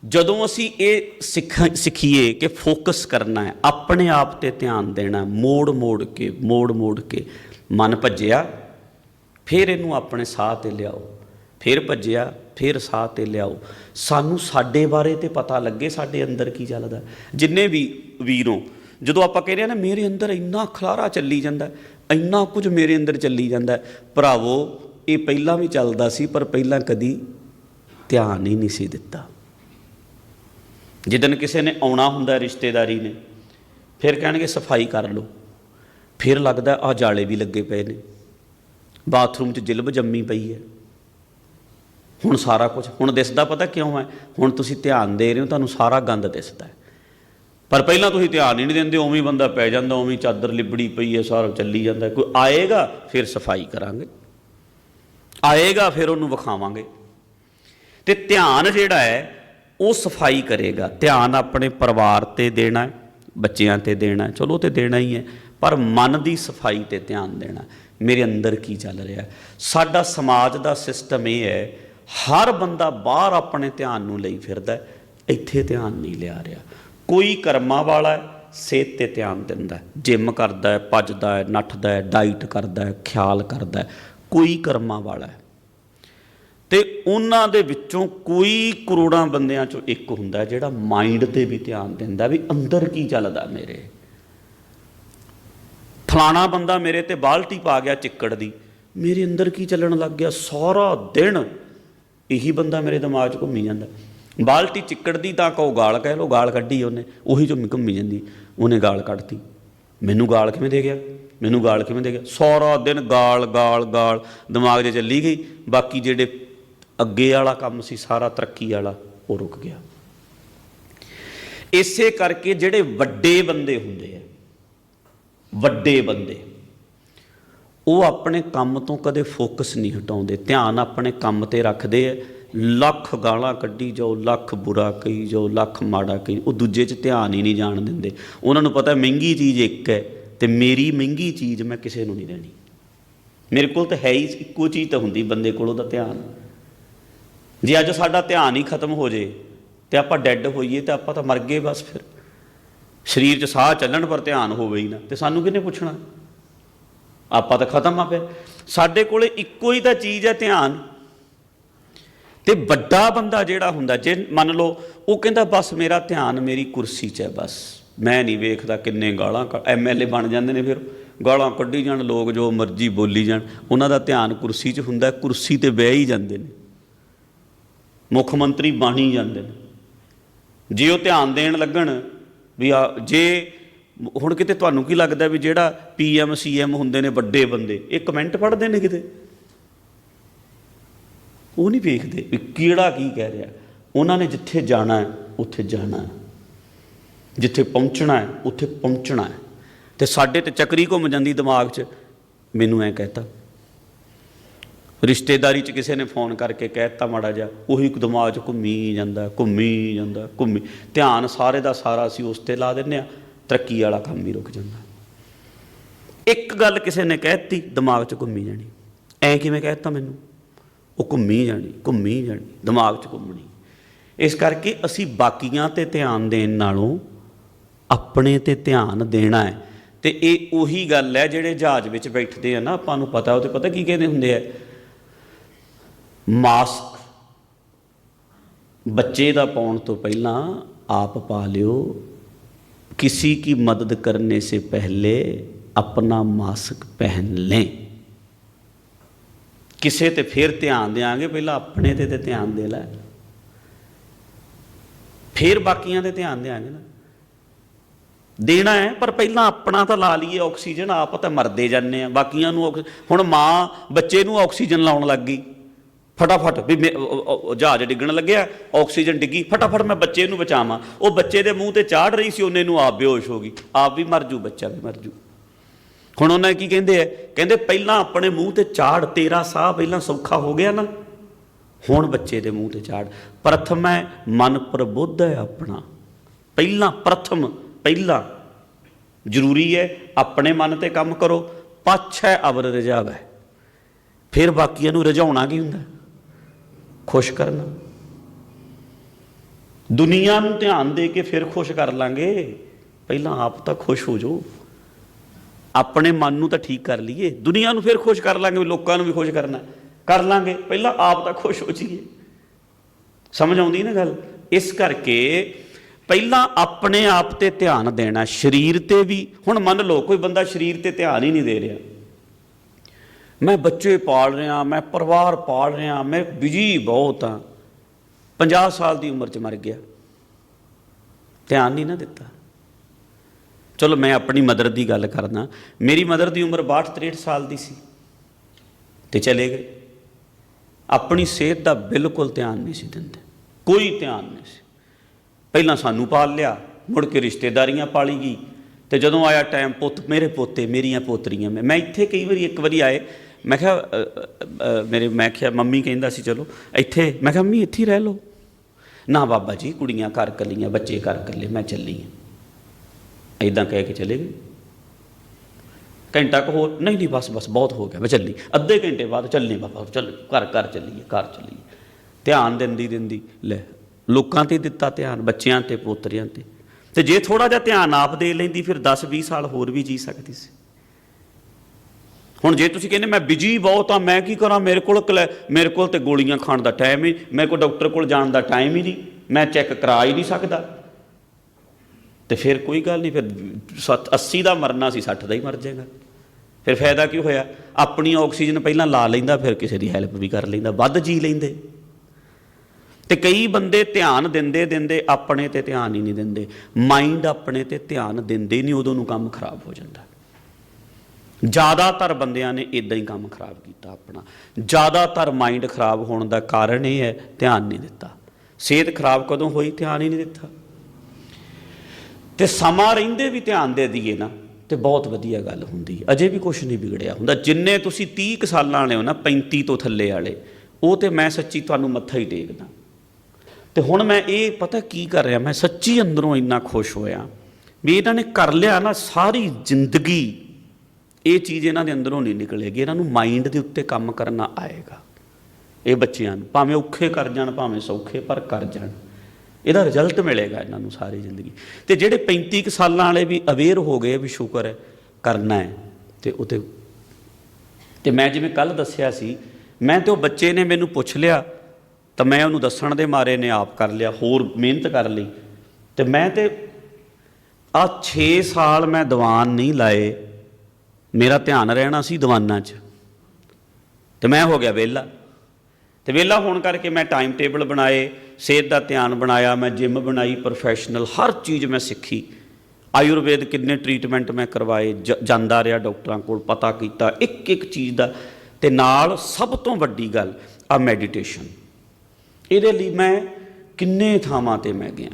ਜਦੋਂ ਅਸੀਂ ਇਹ ਸਿੱਖ ਸਿੱਖੀਏ ਕਿ ਫੋਕਸ ਕਰਨਾ ਹੈ, ਆਪਣੇ ਆਪ ਤੇ ਧਿਆਨ ਦੇਣਾ, ਮੋੜ ਮੋੜ ਕੇ, ਮੋੜ ਮੋੜ ਕੇ ਮਨ ਭੱਜਿਆ, ਫਿਰ ਇਹਨੂੰ ਆਪਣੇ ਸਾਹ ਤੇ ਲਿਆਓ। ਫਿਰ ਭੱਜਿਆ, ਫਿਰ ਸਾਹ ਤੇ ਲਿਆਓ। ਸਾਨੂੰ ਸਾਡੇ ਬਾਰੇ ਤੇ ਪਤਾ ਲੱਗੇ ਸਾਡੇ ਅੰਦਰ ਕੀ ਚੱਲਦਾ। ਜਿੰਨੇ ਵੀ ਵੀਰੋਂ ਜਦੋਂ ਆਪਾਂ ਕਹਿੰਦੇ ਆ ਨਾ, ਮੇਰੇ ਅੰਦਰ ਇੰਨਾ ਖਲਾਰਾ ਚੱਲੀ ਜਾਂਦਾ, ਇੰਨਾ ਕੁਝ ਮੇਰੇ ਅੰਦਰ ਚੱਲੀ ਜਾਂਦਾ। ਭਰਾਵੋ, ਇਹ ਪਹਿਲਾਂ ਵੀ ਚੱਲਦਾ ਸੀ, ਪਰ ਪਹਿਲਾਂ ਕਦੀ ਧਿਆਨ ਹੀ ਨਹੀਂ ਸੀ ਦਿੱਤਾ। ਜਿੱਦਨ ਕਿਸੇ ਨੇ ਆਉਣਾ ਹੁੰਦਾ, ਰਿਸ਼ਤੇਦਾਰੀ ਨੇ, ਫਿਰ ਕਹਿਣਗੇ, ਸਫ਼ਾਈ ਕਰ ਲਓ। ਫਿਰ ਲੱਗਦਾ ਆ ਜਾਲੇ ਵੀ ਲੱਗੇ ਪਏ ਨੇ। ਬਾਥਰੂਮ 'ਚ ਜਿਲਬ ਜੰਮੀ ਪਈ ਹੈ। ਹੁਣ ਸਾਰਾ ਕੁਝ ਹੁਣ ਦਿਸਦਾ ਪਤਾ ਕਿਉਂ ਹੈ? ਹੁਣ ਤੁਸੀਂ ਧਿਆਨ ਦੇ ਰਹੇ ਹੋ, ਤੁਹਾਨੂੰ ਸਾਰਾ ਗੰਦ ਦਿਸਦਾ ਹੈ। ਪਰ ਪਹਿਲਾਂ ਤੁਸੀਂ ਧਿਆਨ ਹੀ ਨਹੀਂ ਦਿੰਦੇ, ਉਵੇਂ ਬੰਦਾ ਪੈ ਜਾਂਦਾ, ਉਵੇਂ ਚਾਦਰ ਲਿਬੜੀ ਪਈ ਹੈ, ਸਾਰਾ ਚੱਲੀ ਜਾਂਦਾ ਕੋਈ ਆਏਗਾ, ਫਿਰ ਸਫ਼ਾਈ ਕਰਾਂਗੇ। ਆਏਗਾ, ਫਿਰ ਉਹਨੂੰ ਵਿਖਾਵਾਂਗੇ। ਤੇ ਧਿਆਨ ਜਿਹੜਾ ਹੈ, ਉਹ ਸਫ਼ਾਈ ਕਰੇਗਾ। ਧਿਆਨ ਆਪਣੇ ਪਰਿਵਾਰ ਤੇ ਦੇਣਾ ਬੱਚਿਆਂ ਤੇ ਦੇਣਾ ਚਲੋ ਤੇ ਦੇਣਾ ਹੀ ਹੈ, ਪਰ ਮਨ ਦੀ ਸਫ਼ਾਈ ਤੇ ਧਿਆਨ ਦੇਣਾ। ਮੇਰੇ ਅੰਦਰ ਕੀ ਚੱਲ ਰਿਹਾ ਸਾਡਾ ਸਮਾਜ ਦਾ ਸਿਸਟਮ ਇਹ ਹੈ ਹਰ ਬੰਦਾ ਬਾਹਰ ਆਪਣੇ ਧਿਆਨ ਨੂੰ ਲਈ ਫਿਰਦਾ ਇੱਥੇ ਧਿਆਨ ਨਹੀਂ ਲਿਆ ਰਿਹਾ। ਕੋਈ ਕਰਮਾਂ ਵਾਲਾ ਸਿਹਤ ਤੇ ਧਿਆਨ ਦਿੰਦਾ ਹੈ। ਜਿਮ ਕਰਦਾ ਹੈ, ਭੱਜਦਾ ਹੈ, ਨੱਠਦਾ ਹੈ ਡਾਈਟ ਕਰਦਾ ਹੈ, ਖਿਆਲ ਕਰਦਾ ਹੈ। ਕੋਈ ਕਰਮਾਂ ਵਾਲਾ ਹੈ। ਤੇ ਉਹਨਾਂ ਦੇ ਵਿੱਚੋਂ ਕੋਈ ਕਰੋੜਾਂ ਬੰਦਿਆਂ ਚੋਂ ਇੱਕ ਹੁੰਦਾ ਜਿਹੜਾ ਮਾਈਂਡ ਤੇ ਵੀ ਧਿਆਨ ਦਿੰਦਾ ਵੀ ਅੰਦਰ ਕੀ ਚੱਲਦਾ ਮੇਰੇ। ਫਲਾਣਾ ਬੰਦਾ ਮੇਰੇ ਤੇ ਬਾਲਟੀ ਪਾ ਗਿਆ ਚਿੱਕੜ ਦੀ, ਮੇਰੇ ਅੰਦਰ ਕੀ ਚੱਲਣ ਲੱਗ ਗਿਆ? ਸਾਰਾ ਦਿਨ ਇਹੀ ਬੰਦਾ ਮੇਰੇ ਦਿਮਾਗ 'ਚ ਘੁੰਮੀ ਜਾਂਦਾ। ਬਾਲਟੀ ਚਿੱਕੜ ਦੀ ਤਾਂ ਕਹੋ ਗਾਲ ਕਹਿ ਲੋ ਗਾਲ ਕੱਢੀ ਉਹਨੇ, ਉਹੀ ਜੋ ਘੁੰਮੀ ਜਾਂਦੀ, ਉਹਨੇ ਗਾਲ ਕੱਢਤੀ। ਮੈਨੂੰ ਗਾਲ ਕਿਵੇਂ ਦੇ ਗਿਆ? ਮੈਨੂੰ ਗਾਲ ਕਿਵੇਂ ਦੇ ਗਿਆ? ਸਾਰਾ ਦਿਨ ਗਾਲ ਗਾਲ ਗਾਲ ਦਿਮਾਗ 'ਚ ਚੱਲੀ ਗਈ, ਬਾਕੀ ਜਿਹੜੇ ਅੱਗੇ ਵਾਲਾ ਕੰਮ ਸੀ, ਸਾਰਾ ਤਰੱਕੀ ਵਾਲਾ, ਉਹ ਰੁਕ ਗਿਆ। ਇਸੇ ਕਰਕੇ ਜਿਹੜੇ ਵੱਡੇ ਬੰਦੇ ਹੁੰਦੇ ਆ, ਵੱਡੇ ਬੰਦੇ ਉਹ ਆਪਣੇ ਕੰਮ ਤੋਂ ਕਦੇ ਫੋਕਸ ਨਹੀਂ ਹਟਾਉਂਦੇ, ਧਿਆਨ ਆਪਣੇ ਕੰਮ ਤੇ ਰੱਖਦੇ ਆ। ਲੱਖ ਗਾਲਾਂ ਕੱਢੀ ਜਾਓ, ਲੱਖ ਬੁਰਾ ਕਹੀ ਜਾਓ, ਲੱਖ ਮਾੜਾ ਕਹੀ ਉਹ ਦੂਜੇ 'ਚ ਧਿਆਨ ਹੀ ਨਹੀਂ ਜਾਣ ਦਿੰਦੇ। ਉਹਨਾਂ ਨੂੰ ਪਤਾ ਮਹਿੰਗੀ ਚੀਜ਼ ਇੱਕ ਹੈ ਤੇ ਮੇਰੀ ਮਹਿੰਗੀ ਚੀਜ਼ ਮੈਂ ਕਿਸੇ ਨੂੰ ਨਹੀਂ ਦੇਣੀ। ਮੇਰੇ ਕੋਲ ਤਾਂ ਹੈ ਹੀ ਇੱਕੋ ਚੀਜ਼ ਤਾਂ ਹੁੰਦੀ, ਬੰਦੇ ਕੋਲ ਉਹਦਾ ਧਿਆਨ। ਜੇ ਅੱਜ ਸਾਡਾ ਧਿਆਨ ਹੀ ਖਤਮ ਹੋ ਜੇ ਤੇ ਆਪਾਂ ਡੈੱਡ ਹੋਈਏ ਤੇ ਆਪਾਂ ਤਾਂ ਮਰ ਗਏ ਬਸ ਫਿਰ। ਸਰੀਰ 'ਚ ਸਾਹ ਚੱਲਣ ਪਰ ਧਿਆਨ ਹੋਵੇ ਹੀ ਨਾ ਤੇ ਸਾਨੂੰ ਕਿਹਨੇ ਪੁੱਛਣਾ? ਆਪਾਂ ਤਾਂ ਖਤਮ ਆ ਪਏ ਸਾਡੇ ਕੋਲੇ ਇੱਕੋ ਹੀ ਤਾਂ ਚੀਜ਼ ਹੈ ਧਿਆਨ। ਤੇ ਵੱਡਾ ਬੰਦਾ ਜਿਹੜਾ ਹੁੰਦਾ, ਜੇ ਮੰਨ ਲਓ, ਉਹ ਕਹਿੰਦਾ, ਬਸ ਮੇਰਾ ਧਿਆਨ ਮੇਰੀ ਕੁਰਸੀ 'ਚ ਹੈ ਬਸ। ਮੈਂ ਨਹੀਂ ਵੇਖਦਾ ਕਿੰਨੇ ਗਾਲਾਂ ਐਮਐਲਏ ਬਣ ਜਾਂਦੇ ਨੇ ਫਿਰ। ਗਾਲਾਂ ਕੱਢੀ ਜਾਣ, ਲੋਕ ਜੋ ਮਰਜ਼ੀ ਬੋਲੀ ਜਾਣ। ਉਹਨਾਂ ਦਾ ਧਿਆਨ ਕੁਰਸੀ 'ਚ ਹੁੰਦਾ, ਕੁਰਸੀ ਤੇ ਬਹਿ ਹੀ ਜਾਂਦੇ ਨੇ। ਮੁੱਖ ਮੰਤਰੀ ਬਣ ਹੀ ਜਾਂਦੇ ਨੇ। ਜੇ ਉਹ ਧਿਆਨ ਦੇਣ ਲੱਗਣ ਵੀ ਆ, ਜੇ ਹੁਣ ਕਿਤੇ ਤੁਹਾਨੂੰ ਕੀ ਲੱਗਦਾ ਵੀ ਜਿਹੜਾ ਪੀਐਮ ਸੀਐਮ ਹੁੰਦੇ ਨੇ ਵੱਡੇ ਬੰਦੇ, ਇਹ ਕਮੈਂਟ ਪੜ੍ਹਦੇ ਨੇ ਕਿਤੇ? ਉਹ ਨਹੀਂ ਵੇਖਦੇ ਵੀ ਕਿਹੜਾ ਕੀ ਕਹਿ ਰਿਹਾ। ਉਹਨਾਂ ਨੇ ਜਿੱਥੇ ਜਾਣਾ ਹੈ, ਉੱਥੇ ਜਾਣਾ ਹੈ। ਜਿੱਥੇ ਪਹੁੰਚਣਾ ਹੈ, ਉੱਥੇ ਪਹੁੰਚਣਾ ਹੈ। ਤੇ ਸਾਡੇ ਤੇ ਚੱਕਰੀ ਘੁੰਮ ਜਾਂਦੀ ਦਿਮਾਗ 'ਚ, ਮੈਨੂੰ ਐ ਕਹਿਤਾ। ਰਿਸ਼ਤੇਦਾਰੀ 'ਚ ਕਿਸੇ ਨੇ ਫੋਨ ਕਰਕੇ ਕਹਿਤਾ ਮਾੜਾ ਜਿਹਾ, ਉਹੀ ਦਿਮਾਗ 'ਚ ਘੁੰਮੀ ਜਾਂਦਾ ਘੁੰਮੀ ਜਾਂਦਾ, ਘੁੰਮੀ। ਧਿਆਨ ਸਾਰੇ ਦਾ ਸਾਰਾ ਅਸੀਂ ਉਸ ਤੇ ਲਾ ਦਿੰਨੇ ਆ ਤਰੱਕੀ ਵਾਲਾ ਕੰਮ ਹੀ ਰੁਕ ਜਾਂਦਾ। ਇੱਕ ਗੱਲ ਕਿਸੇ ਨੇ ਕਹਿਤੀ, ਦਿਮਾਗ 'ਚ ਘੁੰਮੀ ਜਾਣੀ। ਐ ਕਿਵੇਂ ਕਹਿਤਾ ਮੈਨੂੰ? ਉਹ ਘੁੰਮੀ ਜਾਣੀ ਘੁੰਮੀ ਜਾਣੀ, ਦਿਮਾਗ 'ਚ ਘੁੰਮਣੀ। ਇਸ ਕਰਕੇ ਅਸੀਂ ਬਾਕੀਆਂ ਤੇ ਧਿਆਨ ਦੇਣ ਨਾਲੋਂ ਆਪਣੇ ਤੇ ਧਿਆਨ ਦੇਣਾ ਹੈ। ਤੇ ਇਹ ਉਹੀ ਗੱਲ ਹੈ ਜਿਹੜੇ ਜਹਾਜ਼ ਵਿੱਚ ਬੈਠਦੇ ਆ ਨਾ, ਆਪਾਂ ਨੂੰ ਪਤਾ, ਉਹ ਤੇ ਪਤਾ ਕੀ ਕਹਿੰਦੇ ਹੁੰਦੇ ਆ? ਮਾਸਕ ਬੱਚੇ ਦਾ ਪਾਉਣ ਤੋਂ ਪਹਿਲਾਂ ਆਪ ਪਾ ਲਿਓ किसी की मदद करने से पहले अपना ਮਾਸਕ ਪਹਿਨ लें ਕਿਸੇ ਤੇ ਫਿਰ ਧਿਆਨ ਦੇਾਂਗੇ ਪਹਿਲਾਂ ਆਪਣੇ ਤੇ ਤੇ ਧਿਆਨ ਦੇ ਲੈ ਫਿਰ ਬਾਕੀਆਂ ਤੇ ਧਿਆਨ ਦੇਾਂਗੇ ਨਾ ਦੇਣਾ ਹੈ ਪਰ ਪਹਿਲਾਂ ਆਪਣਾ ਤਾਂ ਲਾ ਲਈਏ ਆਕਸੀਜਨ ਆਪ ਤਾਂ ਮਰਦੇ ਜਾਂਦੇ ਆ ਬਾਕੀਆਂ ਨੂੰ ਆਕਸੀ- ਹੁਣ ਮਾਂ ਬੱਚੇ ਨੂੰ ਆਕਸੀਜਨ ਲਾਉਣ ਲੱਗ ਗਈ ਫਟਾਫਟ ਵੀ ਮੇ- ਉਹ- ਉਹ- ਉਹ ਜਹਾਜ਼ ਡਿੱਗਣ ਲੱਗਿਆ, ਆਕਸੀਜਨ ਡਿੱਗੀ, ਫਟਾਫਟ ਮੈਂ ਬੱਚੇ ਨੂੰ ਬਚਾਵਾਂ। ਉਹ ਬੱਚੇ ਦੇ ਮੂੰਹ ਤੇ ਚਾੜ ਰਹੀ ਸੀ, ਉਹਨੇ ਨੂੰ ਆਪ ਬੇਹੋਸ਼ ਹੋ ਗਈ। ਆਪ ਵੀ ਮਰ ਜੂ, ਬੱਚਾ ਵੀ ਮਰ ਜੂ। ਹੁਣ ਉਹਨਾਂ ਕੀ ਕਹਿੰਦੇ ਆ? ਕਹਿੰਦੇ ਪਹਿਲਾਂ ਆਪਣੇ ਮੂੰਹ ਤੇ ਚਾੜ, ਤੇਰਾ ਸਾਹ ਪਹਿਲਾਂ ਸੌਖਾ ਹੋ ਗਿਆ ਨਾ। ਹੁਣ ਬੱਚੇ ਦੇ ਮੂੰਹ ਤੇ ਚਾੜ। ਪ੍ਰਥਮ ਹੈ, ਮਨ ਪ੍ਰਬੁੱਧ ਹੈ ਆਪਣਾ। ਪਹਿਲਾਂ, ਪ੍ਰਥਮ, ਪਹਿਲਾਂ। ਜ਼ਰੂਰੀ ਹੈ, ਆਪਣੇ ਮਨ ਤੇ ਕੰਮ ਕਰੋ। ਪਛ ਹੈ, ਅਵਰ ਰਜਾਵੈ ਫਿਰ ਬਾਕੀਆਂ ਨੂੰ ਰਜਾਉਣਾ ਕੀ ਹੁੰਦਾ? ਖੁਸ਼ ਕਰਨਾ। ਦੁਨੀਆ ਨੂੰ ਧਿਆਨ ਦੇ ਕੇ ਫਿਰ ਖੁਸ਼ ਕਰ ਲਾਂਗੇ। ਪਹਿਲਾਂ ਆਪ ਤਾਂ ਖੁਸ਼ ਹੋ ਜਾਓ। ਆਪਣੇ ਮਨ ਨੂੰ ਤਾਂ ਠੀਕ ਕਰ ਲਈਏ। ਦੁਨੀਆ ਨੂੰ ਫਿਰ ਖੁਸ਼ ਕਰ ਲਾਂਗੇ ਵੀ ਲੋਕਾਂ ਨੂੰ ਵੀ ਖੁਸ਼ ਕਰਨਾ। ਕਰ ਲਾਂਗੇ। ਪਹਿਲਾਂ ਆਪ ਤਾਂ ਖੁਸ਼ ਹੋ ਜਾਈਏ। ਸਮਝ ਆਉਂਦੀ ਨਾ ਗੱਲ? ਇਸ ਕਰਕੇ ਪਹਿਲਾਂ ਆਪਣੇ ਆਪ ਤੇ ਧਿਆਨ ਦੇਣਾ, ਸਰੀਰ ਤੇ ਵੀ। ਹੁਣ ਮੰਨ ਲਓ, ਕੋਈ ਬੰਦਾ ਸਰੀਰ ਤੇ ਧਿਆਨ ਹੀ ਨਹੀਂ ਦੇ ਰਿਹਾ। ਮੈਂ ਬੱਚੇ ਪਾਲ ਰਿਹਾ, ਮੈਂ ਪਰਿਵਾਰ ਪਾਲ ਰਿਹਾ, ਮੈਂ ਬਿਜ਼ੀ ਬਹੁਤ ਹਾਂ। 50 ਸਾਲ ਦੀ ਉਮਰ 'ਚ ਮਰ ਗਿਆ। ਧਿਆਨ ਨਹੀਂ ਨਾ ਦਿੱਤਾ। ਚਲੋ ਮੈਂ ਆਪਣੀ ਮਦਰ ਦੀ ਗੱਲ ਕਰਦਾ। ਮੇਰੀ ਮਦਰ ਦੀ ਉਮਰ 62 63 ਸਾਲ ਦੀ ਸੀ ਤੇ ਚਲੇ ਗਏ। ਆਪਣੀ ਸਿਹਤ ਦਾ ਬਿਲਕੁਲ ਧਿਆਨ ਨਹੀਂ ਸੀ ਦਿੰਦੇ। ਕੋਈ ਧਿਆਨ ਨਹੀਂ ਸੀ। ਪਹਿਲਾਂ ਸਾਨੂੰ ਪਾਲ ਲਿਆ, ਮੁੜ ਕੇ ਰਿਸ਼ਤੇਦਾਰੀਆਂ ਪਾਲੀ ਗਈ ਤੇ ਜਦੋਂ ਆਇਆ ਟਾਈਮ ਪੁੱਤ, ਮੇਰੇ ਪੋਤੇ, ਮੇਰੀਆਂ ਪੋਤਰੀਆਂ। ਮੈਂ ਮੈਂ ਇੱਥੇ ਕਈ ਵਾਰੀ ਇੱਕ ਵਾਰੀ ਆਏ ਮੈਂ ਕਿਹਾ ਮੇਰੇ, ਮੈਂ ਕਿਹਾ, ਮੰਮੀ ਕਹਿੰਦਾ ਸੀ, ਚਲੋ, ਇੱਥੇ, ਮੈਂ ਕਿਹਾ, ਮੰਮੀ, ਇੱਥੇ ਹੀ ਰਹਿ ਲਓ। ਨਾ ਬਾਬਾ ਜੀ, ਕੁੜੀਆਂ ਘਰ ਕੱਲੀਆਂ ਬੱਚੇ ਘਰ ਕੱਲੇ ਮੈਂ ਚੱਲੀ ਹਾਂ। ਇਦਾਂ ਕਹਿ ਕੇ ਚਲੇ ਗਏ। ਘੰਟਾ ਕੁ ਹੋਰ, ਨਹੀਂ ਨਹੀਂ, ਬਸ ਬਸ, ਬਹੁਤ ਹੋ ਗਿਆ, ਮੈਂ ਚੱਲੀ। ਅੱਧੇ ਘੰਟੇ ਬਾਅਦ ਚੱਲਨੀ ਬਾਬਾ, ਚੱਲ, ਘਰ ਘਰ ਚੱਲੀਏ ਘਰ ਚੱਲੀਏ। ਧਿਆਨ ਦਿੰਦੀ ਦਿੰਦੀ, ਲੈ, ਲੋਕਾਂ ਤੇ ਦਿੱਤਾ ਧਿਆਨ, ਬੱਚਿਆਂ ਤੇ, ਪੋਤਰਿਆਂ ਤੇ। ਤੇ ਜੇ ਥੋੜਾ ਜਿਹਾ ਧਿਆਨ ਆਪ ਦੇ ਲੈਂਦੀ, ਫਿਰ 10 20 ਸਾਲ ਹੋਰ ਵੀ ਜੀ ਸਕਦੀ ਸੀ। ਹੁਣ ਜੇ ਤੁਸੀਂ ਕਹਿੰਦੇ ਮੈਂ ਬਿਜ਼ੀ ਬਹੁਤ ਆ, ਮੈਂ ਕੀ ਕਰਾਂ? ਮੇਰੇ ਕੋਲ ਕਲੈ- ਮੇਰੇ ਕੋਲ ਤੇ ਗੋਲੀਆਂ ਖਾਣ ਦਾ ਟਾਈਮ ਹੀ ਮੇਰੇ ਕੋਲ ਡਾਕਟਰ ਕੋਲ ਜਾਣ ਦਾ ਟਾਈਮ ਹੀ ਨਹੀਂ। ਮੈਂ ਚੈੱਕ ਕਰਾ ਹੀ ਨਹੀਂ ਸਕਦਾ। ਤੇ ਫਿਰ ਕੋਈ ਗੱਲ ਨਹੀਂ, ਫਿਰ 80 ਦਾ ਮਰਨਾ ਸੀ 60 ਦਾ ਹੀ ਮਰ ਜਾਏਗਾ। ਫਿਰ ਫਾਇਦਾ ਕੀ ਹੋਇਆ? ਆਪਣੀ ਆਕਸੀਜਨ ਪਹਿਲਾਂ ਲਾ ਲੈਂਦਾ, ਫਿਰ ਕਿਸੇ ਦੀ ਹੈਲਪ ਵੀ ਕਰ ਲੈਂਦਾ, ਵੱਧ ਜੀ ਲੈਂਦੇ। ਤੇ ਕਈ ਬੰਦੇ ਧਿਆਨ ਦਿੰਦੇ ਦਿੰਦੇ ਆਪਣੇ ਤੇ ਧਿਆਨ ਹੀ ਨਹੀਂ ਦਿੰਦੇ। ਮਾਈਂਡ ਆਪਣੇ ਤੇ ਧਿਆਨ ਦਿੰਦੇ ਨਹੀਂ, ਉਦੋਂ ਨੂੰ ਕੰਮ ਖਰਾਬ ਹੋ ਜਾਂਦਾ। ਜ਼ਿਆਦਾਤਰ ਬੰਦਿਆਂ ਨੇ ਇਦਾਂ ਹੀ ਕੰਮ ਖਰਾਬ ਕੀਤਾ ਆਪਣਾ। ਜ਼ਿਆਦਾਤਰ ਮਾਈਂਡ ਖਰਾਬ ਹੋਣ ਦਾ ਕਾਰਨ ਇਹ ਹੈ, ਧਿਆਨ ਨਹੀਂ ਦਿੱਤਾ। ਸਿਹਤ ਖਰਾਬ ਕਦੋਂ ਹੋਈ? ਧਿਆਨ ਹੀ ਨਹੀਂ ਦਿੱਤਾ। ਤੇ ਸਮਾਂ ਰਹਿੰਦੇ ਵੀ ਧਿਆਨ ਦੇ ਦਈਏ ਨਾ, ਤੇ ਬਹੁਤ ਵਧੀਆ ਗੱਲ ਹੁੰਦੀ ਅਜੇ ਵੀ ਕੁਝ ਨਹੀਂ ਵਿਗੜਿਆ ਹੁੰਦਾ। ਜਿੰਨੇ ਤੁਸੀਂ 30 ਕੁ ਸਾਲਾਂ ਵਾਲੇ ਹੋ ਨਾ 35 ਤੋਂ ਥੱਲੇ ਵਾਲੇ, ਉਹ ਤੇ ਮੈਂ ਸੱਚੀ ਤੁਹਾਨੂੰ ਮੱਥਾ ਹੀ ਟੇਕਦਾ। ਤੇ ਹੁਣ ਮੈਂ ਇਹ ਪਤਾ ਕੀ ਕਰ ਰਿਹਾ? ਮੈਂ ਸੱਚੀ ਅੰਦਰੋਂ ਇੰਨਾ ਖੁਸ਼ ਹੋਇਆ ਵੀ ਇਹਨਾਂ ਨੇ ਕਰ ਲਿਆ ਨਾ ਸਾਰੀ ਜ਼ਿੰਦਗੀ ਇਹ ਚੀਜ਼ ਇਹਨਾਂ ਦੇ ਅੰਦਰੋਂ ਨਹੀਂ ਨਿਕਲੇਗੀ, ਇਹਨਾਂ ਨੂੰ ਮਾਈਂਡ ਦੇ ਉੱਤੇ ਕੰਮ ਕਰਨਾ ਆਏਗਾ। ਇਹ ਬੱਚਿਆਂ ਨੂੰ, ਭਾਵੇਂ ਔਖੇ ਕਰ ਜਾਣ, ਭਾਵੇਂ ਸੌਖੇ, ਪਰ ਕਰ ਜਾਣ। ਇਹਦਾ ਰਿਜ਼ਲਟ ਮਿਲੇਗਾ ਇਹਨਾਂ ਨੂੰ ਸਾਰੀ ਜ਼ਿੰਦਗੀ। ਤੇ ਜਿਹੜੇ 35 ਕੁ ਸਾਲਾਂ ਵਾਲੇ ਵੀ ਅਵੇਅਰ ਹੋ ਗਏ ਵੀ ਸ਼ੁਕਰ ਹੈ, ਕਰਨਾ ਹੈ, ਤੇ ਉਤੇ ਤੇ ਮੈਂ ਜਿਵੇਂ ਕੱਲ ਦੱਸਿਆ ਸੀ, ਮੈਂ ਤੇ ਉਹ ਬੱਚੇ ਨੇ ਮੈਨੂੰ ਪੁੱਛ ਲਿਆ, ਤਾਂ ਮੈਂ ਉਹਨੂੰ ਦੱਸਣ ਦੇ ਮਾਰੇ ਨੇ ਆਪ ਕਰ ਲਿਆ, ਹੋਰ ਮਿਹਨਤ ਕਰ ਲਈ। ਤੇ ਮੈਂ ਤੇ ਆ 6 ਸਾਲ ਮੈਂ ਦੀਵਾਨ ਨਹੀਂ ਲਾਏ। ਮੇਰਾ ਧਿਆਨ ਰਹਿਣਾ ਸੀ ਦੀਵਾਨਾਂ 'ਚ। ਤੇ ਮੈਂ ਹੋ ਗਿਆ ਵਿਹਲਾ। ਤੇ ਵਿਹਲਾ ਹੋਣ ਕਰਕੇ ਮੈਂ ਟਾਈਮ ਟੇਬਲ ਬਣਾਏ, ਸਿਹਤ ਦਾ ਧਿਆਨ ਬਣਾਇਆ, ਮੈਂ ਜਿਮ ਬਣਾਈ ਪ੍ਰੋਫੈਸ਼ਨਲ ਹਰ ਚੀਜ਼ ਮੈਂ ਸਿੱਖੀ। ਆਯੁਰਵੇਦ ਕਿੰਨੇ ਟ੍ਰੀਟਮੈਂਟ ਮੈਂ ਕਰਵਾਏ, ਜ- ਜਾਂਦਾ ਰਿਹਾ ਡਾਕਟਰਾਂ ਕੋਲ, ਪਤਾ ਕੀਤਾ ਇੱਕ ਇੱਕ ਚੀਜ਼ ਦਾ। ਤੇ ਨਾਲ ਸਭ ਤੋਂ ਵੱਡੀ ਗੱਲ, ਆ ਮੈਡੀਟੇਸ਼ਨ ਇਹਦੇ ਲਈ ਮੈਂ ਕਿੰਨੇ ਥਾਵਾਂ ਤੇ ਮੈਂ ਗਿਆ।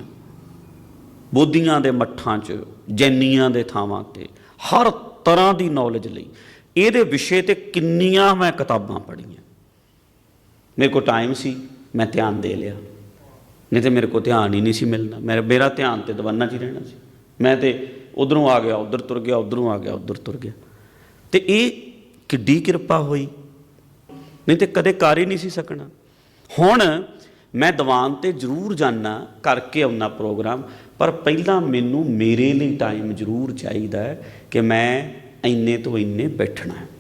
ਬੋਧੀਆਂ ਦੇ ਮੱਠਾਂ 'ਚ, ਜੈਨੀਆਂ ਦੇ ਥਾਵਾਂ ਤੇ, ਹਰ ਤਰ੍ਹਾਂ ਦੀ ਨੌਲੇਜ ਲਈ। ਇਹਦੇ ਵਿਸ਼ੇ ਤੇ ਕਿੰਨੀਆਂ ਮੈਂ ਕਿਤਾਬਾਂ ਪੜ੍ਹੀਆਂ। ਮੇਰੇ ਕੋਲ ਟਾਈਮ ਸੀ, ਮੈਂ ਧਿਆਨ ਦੇ ਲਿਆ। ਨਹੀਂ ਤੇ ਮੇਰੇ ਕੋਲ ਧਿਆਨ ਹੀ ਨਹੀਂ ਸੀ ਮਿਲਣਾ। ਮੇਰਾ ਮੇਰਾ ਧਿਆਨ ਤੇ ਦਵਾਨਾ 'ਚ ਹੀ ਰਹਿਣਾ ਸੀ। ਮੈਂ ਤੇ ਉਧਰੋਂ ਆ ਗਿਆ, ਉਧਰ ਤੁਰ ਗਿਆ, ਉਧਰੋਂ ਆ ਗਿਆ, ਉਧਰ ਤੁਰ ਗਿਆ। ਤੇ ਇਹ ਕਿੱਡੀ ਕਿਰਪਾ ਹੋਈ। ਨਹੀਂ ਤੇ ਕਦੇ ਕਰ ਹੀ ਨਹੀਂ ਸੀ ਸਕਣਾ। ਹੁਣ ਮੈਂ ਦੀਵਾਨ ਤੇ ਜ਼ਰੂਰ ਜਾਣਾ ਕਰਕੇ ਆਉਣਾ ਪ੍ਰੋਗਰਾਮ। ਪਰ ਪਹਿਲਾਂ ਮੈਨੂੰ ਮੇਰੇ ਲਈ ਟਾਈਮ ਜ਼ਰੂਰ ਚਾਹੀਦਾ ਹੈ ਕਿ ਮੈਂ ਇੰਨੇ ਤੋਂ ਇੰਨੇ ਬੈਠਣਾ ਹੈ।